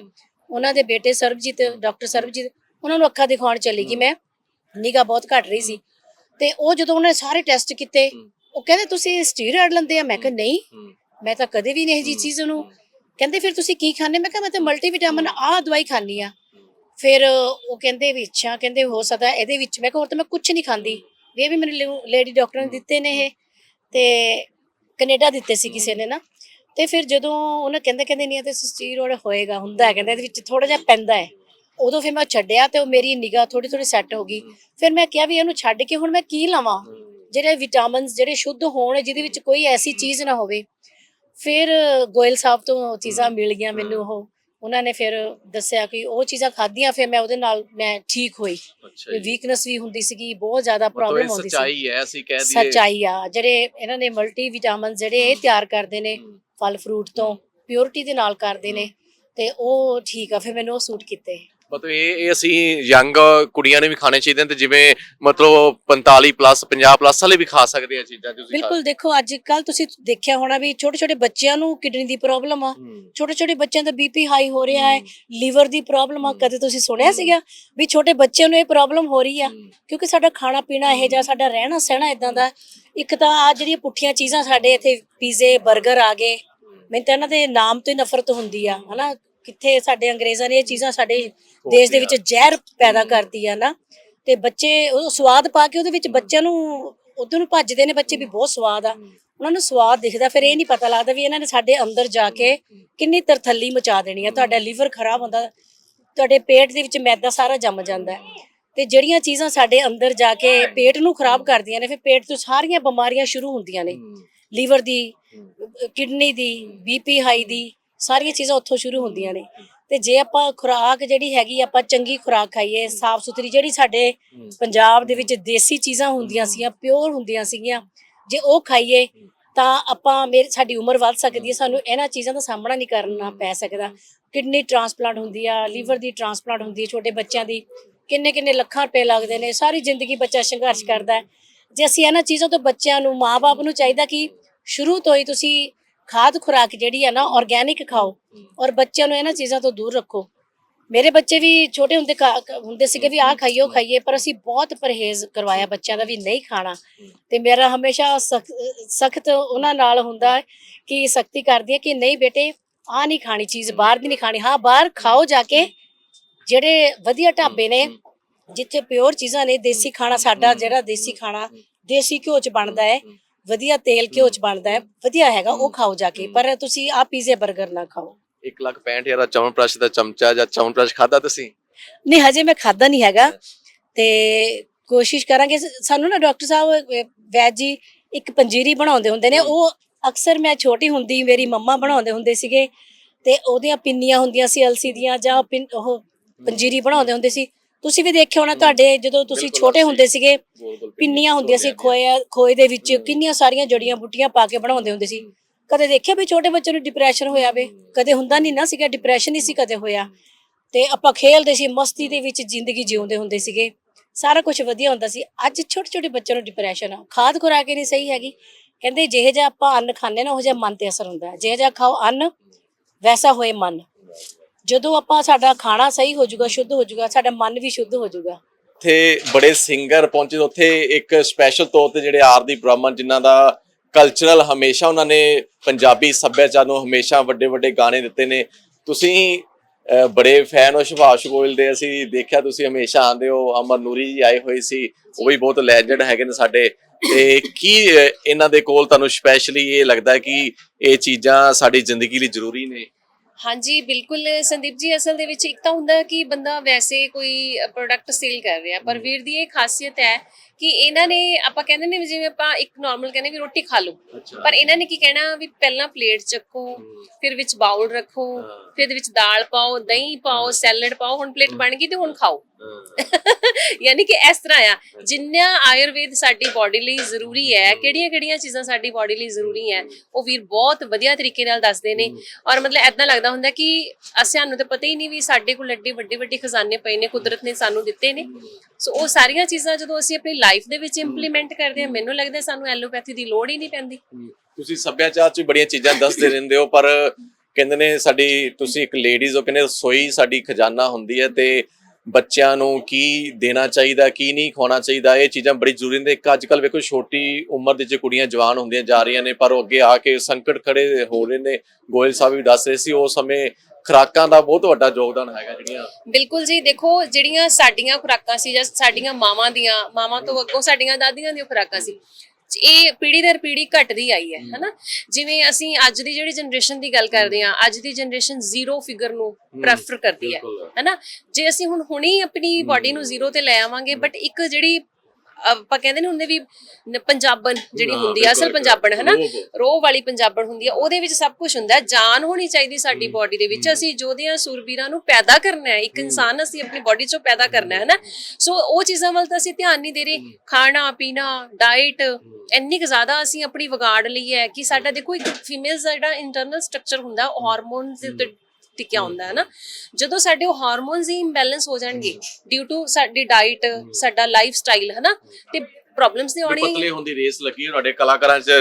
ਉਹਨਾਂ ਦੇ ਬੇਟੇ ਸਰਬਜੀਤ ਡਾਕਟਰ ਸਰਬਜੀਤ ਉਹਨਾਂ ਨੂੰ ਅੱਖਾਂ ਦਿਖਾਉਣ ਚਲੀ ਗਈ ਮੈਂ। ਨਿਗਾ ਬਹੁਤ ਘਟ ਰਹੀ ਸੀ। ਤੇ ਉਹ ਜਦੋਂ ਉਹਨੇ ਸਾਰੇ ਟੈਸਟ ਕੀਤੇ ਉਹ ਕਹਿੰਦੇ ਤੁਸੀਂ ਸਟੀਰੋਇਡ ਲੈਂਦੇ ਆ? ਮੈਂ ਕਿਹਾ ਨਹੀਂ। ਮੈਂ ਤਾਂ ਕਦੇ ਵੀ ਨਹੀਂ ਇਹ ਜੀ ਚੀਜ਼ ਨੂੰ ਕਹਿੰਦੇ ਫਿਰ ਤੁਸੀਂ ਕੀ ਖਾਂਦੇ? ਮੈਂ ਕਿਹਾ ਮੈਂ ਤਾਂ ਮਲਟੀ ਵਿਟਾਮਿਨ ਆਹ ਦਵਾਈ ਖਾਂਦੀ ਆ। ਫਿਰ ਉਹ ਕਹਿੰਦੇ ਵੀ ਅੱਛਾ ਕਹਿੰਦੇ ਹੋ ਸਕਦਾ ਇਹਦੇ ਵਿੱਚ। ਮੈਂ ਕਿਹਾ ਹੋਰ ਤਾਂ ਮੈਂ ਕੁਝ ਨਹੀਂ ਖਾਂਦੀ। ਇਹ ਵੀ ਮੈਨੂੰ ਲੇਡੀ ਡਾਕਟਰ ਨੇ ਦਿੱਤੇ ਨੇ ਇਹ। ਤੇ ਕੈਨੇਡਾ ਦਿੱਤੇ ਸੀ ਕਿਸੇ ਨੇ ਨਾ। ਤੇ ਫਿਰ ਜਦੋਂ ਉਹਨਾਂ ਕਹਿੰਦੇ ਕਹਿੰਦੇ ਨਹੀਂ ਇਹ ਤੇ ਸਟੀਰੋਇਡ ਹੋਏਗਾ ਹੁੰਦਾ ਕਹਿੰਦੇ ਇਹਦੇ ਵਿੱਚ ਥੋੜਾ ਜਿਹਾ ਪੈਂਦਾ ਹੈ। ਉਦੋਂ ਫਿਰ ਮੈਂ ਛੱਡਿਆ ਤੇ ਉਹ ਮੇਰੀ ਨਿਗਾਹ ਥੋੜੀ ਥੋੜੀ ਸੈੱਟ ਹੋ ਗਈ। ਫਿਰ ਮੈਂ ਕਿਹਾ ਵੀ ਇਹਨੂੰ ਛੱਡ ਕੇ ਹੁਣ ਮੈਂ ਕੀ ਲਵਾਂ? ਜਿਹੜੇ ਵਿਟਾਮਿਨਸ ਜਿਹੜੇ ਸ਼ੁੱਧ ਹੋਣ ਜਿਹਦੇ ਵਿੱਚ ਕੋਈ ਐਸੀ ਚੀਜ਼ ਨਾ ਹੋਵੇ। ਫਿਰ ਗੋਇਲ ਸਾਹਿਬ ਤੋਂ ਚੀਜ਼ਾਂ ਮਿਲ ਗਈਆਂ ਮੈਨੂੰ ਉਹ। ਉਹਨਾਂ ਨੇ ਫਿਰ ਦੱਸਿਆ ਕਿ ਉਹ ਚੀਜ਼ਾਂ ਖਾਧੀਆਂ ਫਿਰ ਮੈਂ ਉਹਦੇ ਨਾਲ ਮੈਂ ਠੀਕ ਹੋਈ। ਅੱਛਾ ਵੀਕਨੈਸ ਵੀ ਹੁੰਦੀ ਸੀਗੀ ਬਹੁਤ ਜ਼ਿਆਦਾ ਪ੍ਰੋਬਲਮ ਹੁੰਦੀ ਸੀ ਸੱਚਾਈ ਹੈ ਅਸੀਂ ਕਹਿ ਦਈਏ। ਸੱਚਾਈ ਆ। ਜਿਹੜੇ ਇਹਨਾਂ ਨੇ ਮਲਟੀ ਵਿਟਾਮਿਨ ਜਿਹੜੇ ਇਹ ਤਿਆਰ ਕਰਦੇ ਨੇ ਫਲ ਫਰੂਟ ਤੋਂ ਪਿਓਰਿਟੀ ਦੇ ਨਾਲ ਕਰਦੇ ਨੇ ਤੇ ਉਹ ਠੀਕ ਆ। ਫਿਰ ਮੈਨੂੰ ਉਹ ਸੂਟ ਕੀਤੇ। ਮਤਲਬ ਇਹ ਇਹ ਅਸੀਂ ਯੰਗ ਕੁੜੀਆਂ ਨੇ ਵੀ ਖਾਣੇ ਚਾਹੀਦੇ ਨੇ ਤੇ ਜਿਵੇਂ ਮਤਲਬ 45 ਪਲੱਸ 50 ਪਲੱਸ ਵਾਲੇ ਵੀ ਖਾ ਸਕਦੇ ਆ ਚੀਜ਼ਾਂ ਤੁਸੀਂ ਬਿਲਕੁਲ ਦੇਖੋ ਅੱਜ ਕੱਲ ਤੁਸੀਂ ਦੇਖਿਆ ਹੋਣਾ ਵੀ ਛੋਟੇ ਛੋਟੇ ਬੱਚਿਆਂ ਨੂੰ ਕਿਡਨੀ ਦੀ ਪ੍ਰੋਬਲਮ ਆ। ਛੋਟੇ ਛੋਟੇ ਬੱਚਿਆਂ ਦਾ ਬੀਪੀ ਹਾਈ ਹੋ ਰਿਹਾ ਹੈ ਲੀਵਰ ਦੀ ਪ੍ਰੋਬਲਮ ਆ ਕਦੇ ਤੁਸੀਂ ਸੁਣਿਆ ਸੀਗਾ ਵੀ ਛੋਟੇ ਬੱਚਿਆਂ ਨੂੰ ਇਹ ਪ੍ਰੋਬਲਮ ਹੋ ਰਹੀ ਆ ਕਿਉਂਕਿ ਸਾਡਾ ਖਾਣਾ ਪੀਣਾ ਇਹ ਜਿਹਾ ਸਾਡਾ ਰਹਿਣਾ ਸਹਿਣਾ ਇਦਾਂ ਦਾ। ਇੱਕ ਤਾਂ ਆ ਜਿਹੜੀਆਂ ਪੁੱਠੀਆਂ ਚੀਜ਼ਾਂ ਸਾਡੇ ਇੱਥੇ ਪੀਜ਼ੇ 버ਗਰ ਆ ਗਏ। ਮੈਨੂੰ ਤਾਂ ਇਹਨਾਂ ਦੇ ਨਾਮ ਤੋਂ ਹੀ ਨਫ਼ਰਤ ਹੁੰਦੀ ਆ ਹਨਾ? ਕਿੱਥੇ ਸਾਡੇ ਅੰਗਰੇਜ਼ਾਂ ਨੇ ਇਹ ਚੀਜ਼ਾਂ ਸਾਡੇ ਦੇਸ਼ ਦੇ ਵਿੱਚ ਜ਼ਹਿਰ ਪੈਦਾ ਕਰਦੀ ਆ ਨਾ ਤੇ ਬੱਚੇ ਉਹ ਸਵਾਦ ਪਾ ਕੇ ਉਹਦੇ ਵਿੱਚ ਬੱਚਿਆਂ ਨੂੰ ਉਧਰ ਨੂੰ ਭੱਜਦੇ ਨੇ ਬੱਚੇ ਵੀ ਬਹੁਤ ਸਵਾਦ ਆ। ਉਹਨਾਂ ਨੂੰ ਸਵਾਦ ਦਿਖਦਾ ਫਿਰ ਇਹ ਨਹੀਂ ਪਤਾ ਲੱਗਦਾ ਵੀ ਇਹਨਾਂ ਨੇ ਸਾਡੇ ਅੰਦਰ ਜਾ ਕੇ ਕਿੰਨੀ ਤਰਥੱਲੀ ਮਚਾ ਦੇਣੀ ਆ। ਤੁਹਾਡਾ ਲੀਵਰ ਖਰਾਬ ਹੁੰਦਾ ਤੁਹਾਡੇ ਪੇਟ ਦੇ ਵਿੱਚ ਮੈਦਾ ਸਾਰਾ ਜੰਮ ਜਾਂਦਾ ਹੈ। ਤੇ ਜਿਹੜੀਆਂ ਚੀਜ਼ਾਂ ਸਾਡੇ ਅੰਦਰ ਜਾ ਕੇ ਪੇਟ ਨੂੰ ਖਰਾਬ ਕਰਦੀਆਂ ਨੇ ਫਿਰ ਪੇਟ ਤੋਂ ਸਾਰੀਆਂ ਬਿਮਾਰੀਆਂ ਸ਼ੁਰੂ ਹੁੰਦੀਆਂ ਨੇ। ਲੀਵਰ ਦੀ ਕਿਡਨੀ ਦੀ ਬੀਪੀ ਹਾਈ ਦੀ ਸਾਰੀਆਂ ਚੀਜ਼ਾਂ ਉੱਥੋਂ ਸ਼ੁਰੂ ਹੁੰਦੀਆਂ ਨੇ। ਤੇ ਜੇ ਆਪਾਂ ਖੁਰਾਕ ਜਿਹੜੀ ਹੈਗੀ ਆਪਾਂ ਚੰਗੀ ਖੁਰਾਕ ਖਾਈਏ ਸਾਫ਼ ਸੁਥਰੀ ਜਿਹੜੀ ਸਾਡੇ ਪੰਜਾਬ ਦੇ ਵਿੱਚ ਦੇਸੀ ਚੀਜ਼ਾਂ ਹੁੰਦੀਆਂ ਸੀਗੀਆਂ ਪਿਓਰ ਹੁੰਦੀਆਂ ਸੀਗੀਆਂ, ਜੇ ਉਹ ਖਾਈਏ, ਤਾਂ ਆਪਾਂ ਮੇਰੀ, ਸਾਡੀ ਉਮਰ ਵੱਧ ਸਕਦੀ ਹੈ। ਸਾਨੂੰ ਇਹਨਾਂ ਚੀਜ਼ਾਂ ਦਾ ਸਾਹਮਣਾ ਨਹੀਂ ਕਰਨਾ ਪੈ ਸਕਦਾ। ਕਿਡਨੀ ਟ੍ਰਾਂਸਪਲਾਂਟ ਹੁੰਦੀ ਆ, ਲੀਵਰ ਦੀ ਟ੍ਰਾਂਸਪਲਾਂਟ ਹੁੰਦੀ ਹੈ ਛੋਟੇ ਬੱਚਿਆਂ ਦੀ। ਕਿੰਨੇ ਕਿੰਨੇ ਲੱਖਾਂ ਰੁਪਏ ਲੱਗਦੇ ਨੇ, ਸਾਰੀ ਜ਼ਿੰਦਗੀ ਬੱਚਾ ਸੰਘਰਸ਼ ਕਰਦਾ ਜੇ ਅਸੀਂ ਇਹਨਾਂ ਚੀਜ਼ਾਂ ਤੋਂ ਬੱਚਿਆਂ ਨੂੰ ਮਾਪੇ ਨੂੰ ਚਾਹੀਦਾ ਕਿ ਸ਼ੁਰੂ ਤੋਂ ਹੀ ਤੁਸੀਂ ਖਾਦ ਖੁਰਾਕ ਜਿਹੜੀ ਹੈ ਨਾ ਆਰਗੇਨਿਕ ਖਾਓ ਔਰ ਬੱਚਿਆਂ ਨੂੰ ਇਹਨਾਂ ਚੀਜ਼ਾਂ ਤੋਂ ਦੂਰ ਰੱਖੋ। ਮੇਰੇ ਬੱਚੇ ਵੀ ਛੋਟੇ ਹੁੰਦੇ ਹੁੰਦੇ ਸੀਗੇ ਵੀ ਆਹ ਖਾਈਓ ਖਾਈਏ ਪਰ ਅਸੀਂ ਬਹੁਤ ਪਰਹੇਜ਼ ਕਰਵਾਇਆ ਬੱਚਿਆਂ ਦਾ ਵੀ ਨਹੀਂ ਖਾਣਾ। ਤੇ ਮੇਰਾ ਹਮੇਸ਼ਾ ਸਖਤ ਉਹਨਾਂ ਨਾਲ ਹੁੰਦਾ ਕਿ ਸਖਤੀ ਕਰਦੀ ਹੈ ਕਿ ਨਹੀਂ ਬੇਟੇ ਆ ਨਹੀਂ ਖਾਣੀ ਚੀਜ਼ ਬਾਹਰ ਦੀ ਨਹੀਂ ਖਾਣੀ। ਹਾਂ ਬਾਹਰ ਖਾਓ ਜਾ ਕੇ। ਜਿਹੜੇ ਵਧੀਆ ਢਾਬੇ ਨੇ ਜਿੱਥੇ ਪਿਓਰ ਚੀਜ਼ਾਂ ਨੇ ਦੇਸੀ ਖਾਣਾ ਸਾਡਾ ਜਿਹੜਾ ਦੇਸੀ ਖਾਣਾ ਦੇਸੀ ਘਿਓ ਚ ਬਣਦਾ ਹੈ। ਵਧੀਆ ਤੇਲ ਘਿਓ ਚ ਬਣਦਾ ਹੈ ਵਧੀਆ ਹੈਗਾ ਉਹ ਖਾਓ ਜਾ ਕੇ ਪਰ ਤੁਸੀਂ ਆ ਪੀਜ਼ੇ 버ਗਰ ਨਾ ਖਾਓ। 1 ਲੱਖ 65000 ਦਾ ਚਵਨਪ੍ਰਸ਼ ਦਾ ਚਮਚਾ ਜਾਂ ਚਵਨਪ੍ਰਸ਼ ਖਾਦਾ ਤੁਸੀਂ? ਨਹੀਂ ਹਜੇ ਮੈਂ ਖਾਦਾ ਨਹੀਂ ਹੈਗਾ। ਤੇ ਕੋਸ਼ਿਸ਼ ਕਰਾਂਗੇ ਸਾਨੂੰ ਨਾ ਡਾਕਟਰ ਸਾਹਿਬ ਵੈਦ ਜੀ ਇੱਕ ਪੰਜੀਰੀ ਬਣਾਉਂਦੇ ਹੁੰਦੇ ਨੇ ਉਹ ਅਕਸਰ ਮੈਂ ਛੋਟੀ ਹੁੰਦੀ ਮੇਰੀ ਮੰਮਾ ਬਣਾਉਂਦੇ ਹੁੰਦੇ ਸੀਗੇ ਤੇ ਉਹਦੀਆਂ ਪਿੰਨੀਆਂ ਹੁੰਦੀਆਂ ਸੀ ਅਲਸੀ ਦੀਆਂ ਜਾਂ ਉਹ ਪੰਜੀਰੀ ਬਣਾਉਂਦੇ ਹੁੰਦੇ ਸੀ। ਤੁਸੀਂ ਵੀ ਦੇਖਿਆ ਹੋਣਾ ਤੁਹਾਡੇ ਜਦੋਂ ਤੁਸੀਂ ਛੋਟੇ। ਹੁੰਦੇ ਸੀਗੇ ਪਿੰਨੀਆਂ ਹੁੰਦੀਆਂ ਸੀ ਖੋਏ ਖੋਏ ਦੇ ਵਿੱਚ ਕਿੰਨੀਆਂ ਸਾਰੀਆਂ ਜੜੀਆਂ ਬੂਟੀਆਂ ਪਾ ਕੇ ਬਣਾਉਂਦੇ ਹੁੰਦੇ ਸੀ। ਕਦੇ ਦੇਖਿਆ ਵੀ ਛੋਟੇ ਬੱਚੇ ਨੂੰ ਡਿਪਰੈਸ਼ਨ ਹੋਇਆ ਵੇ? ਕਦੇ ਹੁੰਦਾ ਨਹੀਂ ਨਾ ਸੀਗਾ ਡਿਪਰੈਸ਼ਨ ਨਹੀਂ ਸੀ ਕਦੇ ਹੋਇਆ। ਤੇ ਆਪਾਂ ਖੇਲਦੇ ਸੀ ਮਸਤੀ ਦੇ ਵਿੱਚ ਜ਼ਿੰਦਗੀ ਜਿਉਂਦੇ ਹੁੰਦੇ ਸੀਗੇ। ਸਾਰਾ ਕੁਝ ਵਧੀਆ ਹੁੰਦਾ ਸੀ। ਅੱਜ ਛੋਟੇ ਛੋਟੇ ਬੱਚਿਆਂ ਨੂੰ ਡਿਪਰੈਸ਼ਨ ਆ। ਖਾਦ ਖੁਰਾਕ ਹੀ ਨਹੀਂ ਸਹੀ ਹੈਗੀ। ਕਹਿੰਦੇ ਜਿਹੇ ਜਿਹਾ ਆਪਾਂ ਅੰਨ ਖਾਂਦੇ ਨਾ ਉਹ ਜਿਹਾ ਮਨ ਤੇ ਅਸਰ ਹੁੰਦਾ। ਹੈ ਜਿਹੇ ਜਿਹਾ ਖਾਓ ਅੰਨ ਵੈਸਾ ਹੋਏ ਮਨ। ਜਦੋਂ ਆਪਾਂ ਸਾਡਾ ਖਾਣਾ ਸਹੀ ਹੋ ਜਾਊਗਾ, ਸ਼ੁੱਧ ਹੋ ਜਾਊਗਾ, ਸਾਡਾ ਮਨ ਵੀ ਸ਼ੁੱਧ ਹੋ ਜਾਊਗਾ। ਉੱਥੇ ਬੜੇ ਸਿੰਗਰ ਪਹੁੰਚੇ, ਉੱਥੇ ਇੱਕ ਸਪੈਸ਼ਲ ਤੌਰ ਤੇ ਜਿਹੜੇ ਆਰਦੀ ਬ੍ਰਾਹਮਣ, ਜਿਨ੍ਹਾਂ ਦਾ ਕਲਚਰਲ ਹਮੇਸ਼ਾ ਉਹਨਾਂ ਨੇ ਪੰਜਾਬੀ ਸੱਭਿਆਚਾਰ ਨੂੰ ਹਮੇਸ਼ਾ ਵੱਡੇ ਵੱਡੇ ਗਾਣੇ ਦਿੱਤੇ ਨੇ। ਤੁਸੀਂ ਬੜੇ ਫੈਨ ਹੋ, ਸੁਭਾਸ਼ ਗੋਇਲ ਦੇ, ਅਸੀਂ ਦੇਖਿਆ ਤੁਸੀਂ ਹਮੇਸ਼ਾ ਆਉਂਦੇ ਹੋ, ਅਮਰ ਨੂਰੀ ਜੀ ਆਏ ਹੋਏ ਸੀ, ਉਹ ਵੀ ਬਹੁਤ ਲੈਜੈਂਡ ਹੈਗੇ ਨੇ ਸਾਡੇ। ਤੇ ਕੀ ਇਹਨਾਂ ਦੇ ਕੋਲ ਤੁਹਾਨੂੰ ਸਪੈਸ਼ਲੀ ਇਹ ਲੱਗਦਾ ਕਿ ਇਹ ਚੀਜ਼ਾਂ ਸਾਡੀ ਜ਼ਿੰਦਗੀ ਲਈ ਜ਼ਰੂਰੀ ਨੇ? ਹਾਂਜੀ ਬਿਲਕੁਲ ਸੰਦੀਪ ਜੀ ਅਸਲ ਦੇ ਵਿੱਚ ਇੱਕ ਤਾਂ ਹੁੰਦਾ ਕਿ ਬੰਦਾ ਵੈਸੇ ਕੋਈ ਪ੍ਰੋਡਕਟ ਸੇਲ ਕਰ ਰਿਹਾ ਪਰ ਵੀਰ ਦੀ ਇਹ ਖਾਸੀਅਤ ਹੈ ਕਿ ਇਹਨਾਂ ਨੇ ਆਪਾਂ ਕਹਿੰਦੇ ਨੇ ਜਿਵੇਂ ਆਪਾਂ ਇੱਕ ਨਾਰਮਲ ਕਹਿੰਦੇ ਵੀ ਰੋਟੀ ਖਾ ਲਓ। ਪਰ ਇਹਨਾਂ ਨੇ ਕੀ ਕਹਿਣਾ ਵੀ ਪਹਿਲਾਂ ਪਲੇਟ ਚੱਕੋ ਫਿਰ ਵਿੱਚ ਬਾਉਲ ਰੱਖੋ ਫਿਰ ਵਿੱਚ ਦਾਲ ਪਾਓ ਦਹੀਂ ਪਾਓ ਸੈਲਡ ਪਾਓ ਹੁਣ ਪਲੇਟ ਬਣ ਗਈ ਤੇ ਹੁਣ ਖਾਓ। ਯਾਨੀ ਕਿ ਇਸ ਤਰ੍ਹਾਂ ਆ। ਜਿੰਨਾ ਆਯੁਰਵੇਦ ਸਾਡੀ ਬਾਡੀ ਲਈ ਜ਼ਰੂਰੀ ਹੈ ਕਿਹੜੀਆਂ ਕਿਹੜੀਆਂ ਚੀਜ਼ਾਂ ਸਾਡੀ ਬਾਡੀ ਲਈ ਜ਼ਰੂਰੀ ਹੈ ਉਹ ਵੀਰ ਬਹੁਤ ਵਧੀਆ ਤਰੀਕੇ ਨਾਲ ਦੱਸਦੇ ਨੇ। ਔਰ ਮਤਲਬ ਐਦਾਂ ਲੱਗਦਾ ਹੁੰਦਾ ਕਿ ਅਸਿਆਂ ਨੂੰ ਤਾਂ ਪਤਾ ਹੀ ਨਹੀਂ ਵੀ ਸਾਡੇ ਕੋਲ ਐਡੇ ਵੱਡੇ ਵੱਡੇ ਖਜ਼ਾਨੇ ਪਏ ਨੇ ਕੁਦਰਤ ਨੇ ਸਾਨੂੰ ਦਿੱਤੇ ਨੇ। ਸੋ ਉਹ ਸਾਰੀਆਂ ਚੀਜ਼ਾਂ ਜਦੋਂ ਅਸੀਂ ਆਪਣੀ ਲਾਈਫ ਦੇ ਵਿੱਚ ਇੰਪਲੀਮੈਂਟ ਕਰਦੇ ਹਾਂ ਮੈਨੂੰ ਲੱਗਦਾ ਸਾਨੂੰ ਐਲੋਪੈਥੀ ਦੀ ਲੋੜ ਹੀ ਨਹੀਂ ਪੈਂਦੀ। ਤੁਸੀਂ ਸੱਭਿਆਚਾਰ 'ਚ ਬੜੀਆਂ ਚੀਜ਼ਾਂ ਦੱਸਦੇ ਰਹਿੰਦੇ ਹੋ ਪਰ ਕਹਿੰਦੇ ਨੇ ਸਾਡੀ ਤੁਸੀਂ ਇੱਕ ਲੇਡੀਜ਼ ਹੋ ਕਹਿੰਦੇ ਰਸੋਈ ਸਾਡੀ ਖਜ਼ਾਨਾ ਹੁੰਦੀ ਹੈ ਤੇ ਬੱਚਿਆਂ ਨੂੰ ਕੀ ਦੇਣਾ ਚਾਹੀਦਾ, ਕੀ ਨਹੀਂ ਖਵਾਉਣਾ ਚਾਹੀਦਾ, ਇਹ ਚੀਜ਼ਾਂ ਬੜੀ ਜ਼ਰੂਰੀ ਨੇ। ਇੱਕ ਅੱਜ ਵੇਖੋ ਛੋਟੀ ਉਮਰ ਦੇ ਚ ਕੁੜੀਆਂ ਜਵਾਨ ਹੁੰਦੀਆਂ ਜਾ ਰਹੀਆਂ ਨੇ, ਪਰ ਉਹ ਅੱਗੇ ਆ ਕੇ ਸੰਕਟ ਖੜੇ ਹੋ ਰਹੇ ਨੇ। ਗੋਇਲ ਸਾਹਿਬ ਵੀ ਦੱਸ ਰਹੇ ਸੀ, ਉਹ ਸਮੇਂ ਖੁਰਾਕਾਂ ਦਾ ਬਹੁਤ ਵੱਡਾ ਯੋਗਦਾਨ ਹੈਗਾ ਜਿਹੜੀਆਂ। ਬਿਲਕੁਲ ਜੀ, ਦੇਖੋ ਜਿਹੜੀਆਂ ਸਾਡੀਆਂ ਖੁਰਾਕਾਂ ਸੀ ਜਾਂ ਸਾਡੀਆਂ ਮਾਵਾਂ ਦੀਆਂ, ਮਾਵਾਂ ਤੋਂ ਅੱਗੋਂ ਸਾਡੀਆਂ ਦਾਦੀਆਂ ਦੀਆਂ ਖੁਰਾਕਾਂ ਸੀ ਇਹ ਪੀੜ੍ਹੀ ਦਰ ਪੀੜ੍ਹੀ ਘਟਦੀ ਆਈ ਹੈ ਹਨਾ? ਜਿਵੇਂ ਅਸੀਂ ਅੱਜ ਦੀ ਜਿਹੜੀ ਜਨਰੇਸ਼ਨ ਦੀ ਗੱਲ ਕਰਦੇ ਹਾਂ ਅੱਜ ਦੀ ਜਨਰੇਸ਼ਨ ਜ਼ੀਰੋ ਫਿਗਰ ਨੂੰ ਪ੍ਰੈਫਰ ਕਰਦੀ ਹੈ। ਹਨਾ? ਜੇ ਅਸੀਂ ਹੁਣ ਹੁਣੇ ਆਪਣੀ ਬਾਡੀ ਨੂੰ ਜ਼ੀਰੋ ਤੇ ਲੈ ਆਵਾਂਗੇ ਬਟ ਇੱਕ ਜਿਹੜੀ ਆਪਾਂ ਕਹਿੰਦੇ ਨੇ ਹੁੰਦੇ ਵੀ ਨ- ਪੰਜਾਬਣ ਜਿਹੜੀ ਹਾਂ, ਹੁੰਦੀ ਆ ਅਸਲ ਬਿਲਕੁਲ, ਪੰਜਾਬਣ ਹਨਾ? ਰੋਹ। ਰੋਹ ਵਾਲੀ ਪੰਜਾਬਣ ਹੁੰਦੀ ਆ ਉਹਦੇ ਵਿੱਚ ਸਭ ਕੁਝ ਹੁੰਦਾ ਹੈ ਜਾਨ ਹੋਣੀ ਚਾਹੀਦੀ ਸਾਡੀ ਬਾਡੀ ਦੇ ਵਿੱਚ। ਅਸੀਂ ਯੋਧਿਆਂ ਸੂਰਬੀਰਾਂ ਨੂੰ ਪੈਦਾ ਕਰਨਾ ਹੈ ਇੱਕ ਇਨਸਾਨ ਅਸੀਂ ਆਪਣੀ ਬਾਡੀ ਚੋਂ ਪੈਦਾ ਕਰਨਾ ਹੈ ਨਾ ਸੋ ਉਹ ਚੀਜ਼ਾਂ ਵੱਲ ਤਾਂ ਅਸੀਂ ਧਿਆਨ ਨਹੀਂ ਦੇ ਰਹੇ। ਖਾਣਾ ਪੀਣਾ ਡਾਈਟ ਇੰਨੀ ਕੁ ਜ਼ਿਆਦਾ ਅਸੀਂ ਆਪਣੀ ਵਿਗਾੜ ਲਈ ਹੈ ਕਿ ਸਾਡਾ ਦੇਖੋ ਇੱਕ ਫੀਮੇਲ ਜਿਹੜਾ ਇੰਟਰਨਲ ਸਟਰਕਚਰ ਹੁੰਦਾ ਹਾਰਮੋਨਸ ਦੇ ਉੱਤੇ ਟਿਕਿਆ ਹੁੰਦਾ ਹੈ ਨਾ? ਜਦੋਂ ਸਾਡੇ ਉਹ ਹਾਰਮੋਨਸ ਹੀ ਇੰਬੈਲੈਂਸ ਹੋ ਜਾਣਗੇ ਡਿਊ ਟੂ ਸਾਡੀ ਡਾਈਟ ਸਾਡਾ ਲਾਈਫ ਸਟਾਈਲ ਹੈ ਨਾ? ਤੇ ਪ੍ਰੋਬਲਮਸ ਤੇ ਹੀ ਪਤਲੇ ਹੁੰਦੀ ਰੇਸ ਲੱਗੀ ਤੁਹਾਡੇ ਕਲਾਕਾਰਾਂ 'ਚ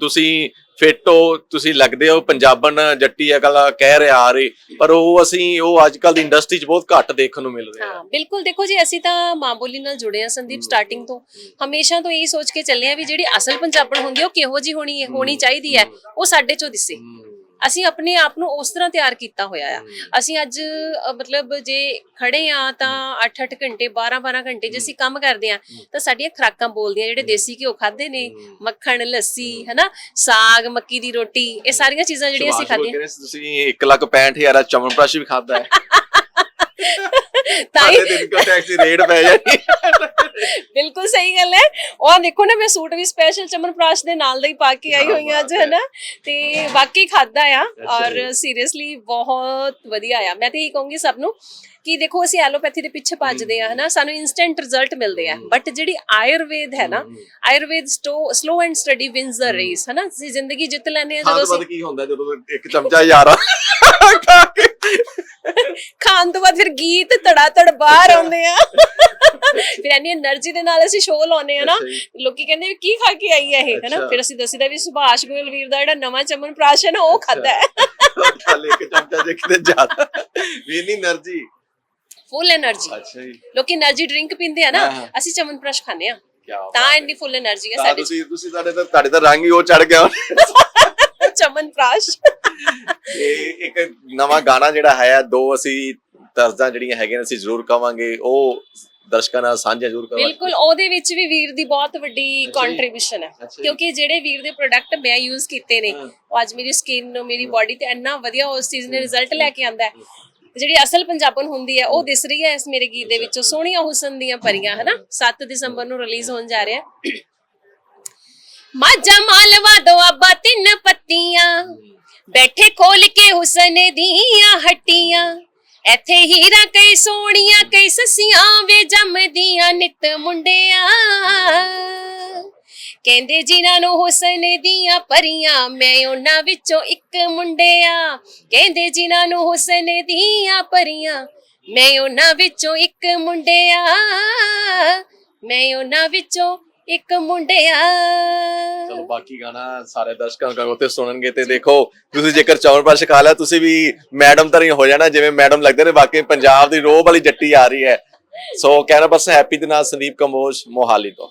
ਤੁਸੀਂ ਫਿੱਟ ਹੋ ਤੁਸੀਂ ਲੱਗਦੇ ਹੋ ਪੰਜਾਬਣ ਜੱਟੀ ਅਕਲ ਕਹਿ ਰਹੇ ਆ ਰਹੇ ਪਰ ਉਹ ਅਸੀਂ ਉਹ ਅੱਜ ਕੱਲ ਦੀ ਇੰਡਸਟਰੀ 'ਚ ਬਹੁਤ ਘੱਟ ਦੇਖਣ ਨੂੰ ਮਿਲ ਰਿਹਾ। ਹਾਂ ਬਿਲਕੁਲ। ਦੇਖੋ ਜੀ ਅਸੀਂ ਤਾਂ ਮਾਂ ਬੋਲੀ ਨਾਲ ਜੁੜੇ ਆ ਸੰਦੀਪ ਸਟਾਰਟਿੰਗ ਤੋਂ। ਹਮੇਸ਼ਾ ਤੋਂ ਇਹੀ ਸੋਚ ਕੇ ਚੱਲੇ ਆ ਵੀ ਜਿਹੜੀ ਅਸਲ ਪੰਜਾਬਣ ਹੁੰਦੀ ਉਹ ਕਿਹੋ ਜੀ ਹੋਣੀ ਹੈ ਹੋਣੀ ਚਾਹੀਦੀ ਹੈ ਉਹ ਸਾਡੇ ਚੋਂ ਦਿਸੇ। ਅਸੀਂ ਆਪਣੇ ਆਪ ਨੂੰ ਉਸ ਤਰ੍ਹਾਂ ਤਿਆਰ ਕੀਤਾ ਹੋਇਆ ਆ। ਅਸੀਂ ਅੱਜ ਅ, ਮਤਲਬ ਜੇ ਖੜੇ ਆ ਤਾਂ 8-8 ਘੰਟੇ 12-12 ਘੰਟੇ ਜੇ ਅਸੀਂ ਕੰਮ ਕਰਦੇ ਆ ਤਾਂ ਸਾਡੀਆਂ ਖੁਰਾਕਾਂ ਬੋਲਦੀਆਂ ਜਿਹੜੇ ਦੇਸੀ ਘਿਓ ਖਾਦੇ ਨੇ ਮੱਖਣ ਲੱਸੀ ਹਨਾ ਸਾਗ ਮੱਕੀ ਦੀ ਰੋਟੀ ਇਹ ਸਾਰੀਆਂ ਚੀਜ਼ਾਂ ਜਿਹੜੀਆਂ ਅਸੀਂ ਸੁਭਾਸ਼ ਖਾਦੇ ਬੋਲ ਕੇ ਤੁਸੀਂ 1 ਲੱਖ 65 ਹਜ਼ਾਰ ਚਮਨਪ੍ਰਾਸ਼ ਵੀ ਖਾਦਾ ਹੈ। ਤਾਂ ਹੀ ਦਿਨ ਕੋ ਟੈਕਸੀ ਰੇਟ ਪੈ ਜਾਣੀ? ਬਿਲਕੁਲ ਸਹੀ ਗੱਲ ਹੈ। ਉਹ ਦੇਖੋ ਨਾ ਮੈਂ ਸੂਟ ਵੀ ਸਪੈਸ਼ਲ ਚਮਨਪ੍ਰਾਸ਼ ਦੇ ਨਾਲ ਦਾ ਹੀ ਪਾ ਕੇ ਆਈ ਹੋਈ ਹਾਂ ਅੱਜ ਹੈਨਾ ਤੇ ਬਾਕੀ ਖਾਦਾ ਆ ਔਰ ਸੀਰੀਅਸਲੀ ਬਹੁਤ ਵਧੀਆ ਆ। ਮੈਂ ਤੇ ਇਹ ਕਹੂੰਗੀ ਸਭ ਨੂੰ ਕਿ ਦੇਖੋ ਅਸੀਂ ਐਲੋਪੈਥੀ ਦੇ ਪਿੱਛੇ ਭੱਜਦੇ ਆ ਹਨਾ? ਸਾਨੂੰ ਇਨਸਟੈਂਟ ਰਿਜ਼ਲਟ ਮਿਲਦੇ ਆ। ਬਟ ਜਿਹੜੀ ਆਯੁਰਵੇਦ ਹੈ ਨਾ Ayurveda slow and steady wins the race ਹਨਾ? ਅਸੀਂ ਜ਼ਿੰਦਗੀ ਜਿੱਤ ਲੈਂਦੇ ਆ ਜਦੋਂ ਅਸੀਂ ਕੀ ਹੁੰਦਾ ਜਦੋਂ ਇੱਕ ਚਮਚਾ ਯਾਰਾ ਖਾ ਕੇ ਖਾਣ ਤੋਂ ਬਾਅਦ ਫਿਰ ਗੀਤ ਧੜਾ ਧੜ ਬਾਹਰ ਆਉਂਦੇ ਆ। ਫਿਰ ਐਨੀ એનર્ਜੀ ਦੇ ਨਾਲ ਅਸੀਂ ਸ਼ੋਅ ਲਾਉਨੇ ਆ ਨਾ ਲੋਕੀ ਕਹਿੰਦੇ ਵੀ ਕੀ ਖਾ ਕੇ ਆਈ ਹੈ ਇਹ ਹਨਾ? ਫਿਰ ਅਸੀਂ ਦੱਸੀਦਾ ਵੀ ਸੁਭਾਸ਼ ਗੁਰਵੀਰ ਦਾ ਜਿਹੜਾ ਨਵਾਂ ਚਮਨ ਪ੍ਰਾਸ਼ਨ ਉਹ ਖਾਦਾ ਹੈ। ਖਾਲੇ ਕੇ ਚਮਚਾ ਦੇਖਦੇ ਜ਼ਿਆਦਾ। ਵੀ ਇਨੀ એનર્ਜੀ ਫੁੱਲ એનર્ਜੀ ਅੱਛਾ ਜੀ। ਲੋਕੀ એનર્ਜੀ ਡਰਿੰਕ ਪੀਂਦੇ ਆ ਨਾ ਅਸੀਂ ਚਮਨ ਪ੍ਰਾਸ਼ ਖਾਂਦੇ ਆ। ਤਾਂ ਇੰਨੀ ਫੁੱਲ એનર્ਜੀ ਹੈ ਸਾਡੀ। ਤੁਸੀਂ ਤੁਸੀਂ ਸਾਡੇ ਤਾਂ ਤੁਹਾਡੇ ਤਾਂ ਰੰਗ ਹੀ ਉਹ ਚੜ ਗਿਆ। ਚਮਨ ਪ੍ਰਾਸ਼। ਇਹ ਇੱਕ ਨਵਾਂ ਗਾਣਾ ਜਿਹੜਾ ਹੈ ਦੋ ਅਸੀਂ ਤਰਜ਼ਾਂ ਜਿਹੜੀਆਂ ਹੈਗੀਆਂ ਨੇ ਅਸੀਂ ਜ਼ਰੂਰ ਕਵਾਂਗੇ ਉਹ ਦਰਸ਼ਕਾਂ ਨਾਲ ਸਾਂਝਾ ਜ਼ਰੂਰ ਕਰਾਂਗੇ। ਬਿਲਕੁਲ ਉਹਦੇ ਵਿੱਚ ਵੀ ਵੀਰ ਦੀ ਬਹੁਤ ਵੱਡੀ। ਕੰਟਰੀਬਿਊਸ਼ਨ ਹੈ। ਕਿਉਂਕਿ ਜਿਹੜੇ ਵੀਰ ਦੇ ਪ੍ਰੋਡਕਟ ਮੈਂ ਯੂਜ਼ ਕੀਤੇ ਨੇ। ਉਹ ਅੱਜ ਮੇਰੀ ਸਕਿਨ ਨੂੰ ਮੇਰੀ ਬਾਡੀ ਤੇ ਇੰਨਾ ਵਧੀਆ ਉਸ ਚੀਜ਼ ਨੇ ਰਿਜ਼ਲਟ ਲੈ ਕੇ ਆਂਦਾ ਹੈ। ਜਿਹੜੀ ਅਸਲ ਪੰਜਾਬਣ ਹੁੰਦੀ ਹੈ ਉਹ ਦਿਸ ਰਹੀ ਹੈ ਇਸ ਮੇਰੇ ਗੀਤ ਦੇ ਵਿੱਚ। ਸੋਹਣੀਆਂ ਹੁਸਨ ਦੀਆਂ ਪਰੀਆਂ ਹਨਾ? 7 ਦਸੰਬਰ ਨੂੰ ਰਿਲੀਜ਼ ਹੋਣ ਜਾ ਰਿਹਾ ਮਾਝਾ ਮਾਲਵਾ ਦੁਆਬਾ ਤਿੰਨ ਪੱਤੀਆਂ। ਬੈਠੇ ਖੋਲ ਕੇ ਹੁਸਨ ਦੀਆਂ ਹੱਟੀਆਂ। ਇੱਥੇ ਹੀਰਾ ਕਈ ਸੋਹਣੀਆਂ, ਕਈ ਸਸੀਆਂ ਵੇ ਜੰਮਦੀਆਂ ਨਿਤ ਮੁੰਡਿਆਂ। ਕਹਿੰਦੇ ਜਿਨ੍ਹਾਂ ਨੂੰ ਹੁਸਨ ਦੀਆਂ ਪਰੀਆਂ, ਮੈਂ ਉਹਨਾਂ ਵਿੱਚੋਂ ਇੱਕ ਮੁੰਡਿਆ। ਕਹਿੰਦੇ ਜਿਨ੍ਹਾਂ ਨੂੰ ਹੁਸਨ ਦੀਆਂ ਪਰੀਆਂ, ਮੈਂ ਉਹਨਾਂ ਵਿੱਚੋਂ ਇੱਕ ਮੁੰਡਿਆ। ਮੈਂ ਉਹਨਾਂ ਵਿੱਚੋਂ ਇੱਕ ਮੁੰਡਿਆ। ਚਲੋ ਬਾਕੀ ਗਾਣਾ ਸਾਰੇ ਦਰਸ਼ਕਾਂ ਨੂੰ ਉੱਤੇ ਸੁਣਨਗੇ ਤੇ ਦੇਖੋ, ਤੁਸੀਂ ਜੇਕਰ ਚੌਰ ਪਰ ਖਾ ਲਿਆ, ਤੁਸੀਂ ਵੀ ਮੈਡਮ ਤਾਂ ਨਹੀਂ ਹੋ ਜਾਣਾ, ਜਿਵੇਂ ਮੈਡਮ ਲੱਗਦੇ ਨੇ, ਬਾਕੀ ਪੰਜਾਬ ਦੀ ਰੋਹ ਵਾਲੀ ਜੱਟੀ ਆ ਰਹੀ ਹੈ। ਸੋ ਕਹਿਣਾ ਬਸ ਹੈਪੀ ਦੇ ਨਾਲ ਸੰਦੀਪ ਕੰਬੋਜ, ਮੋਹਾਲੀ ਤੋਂ।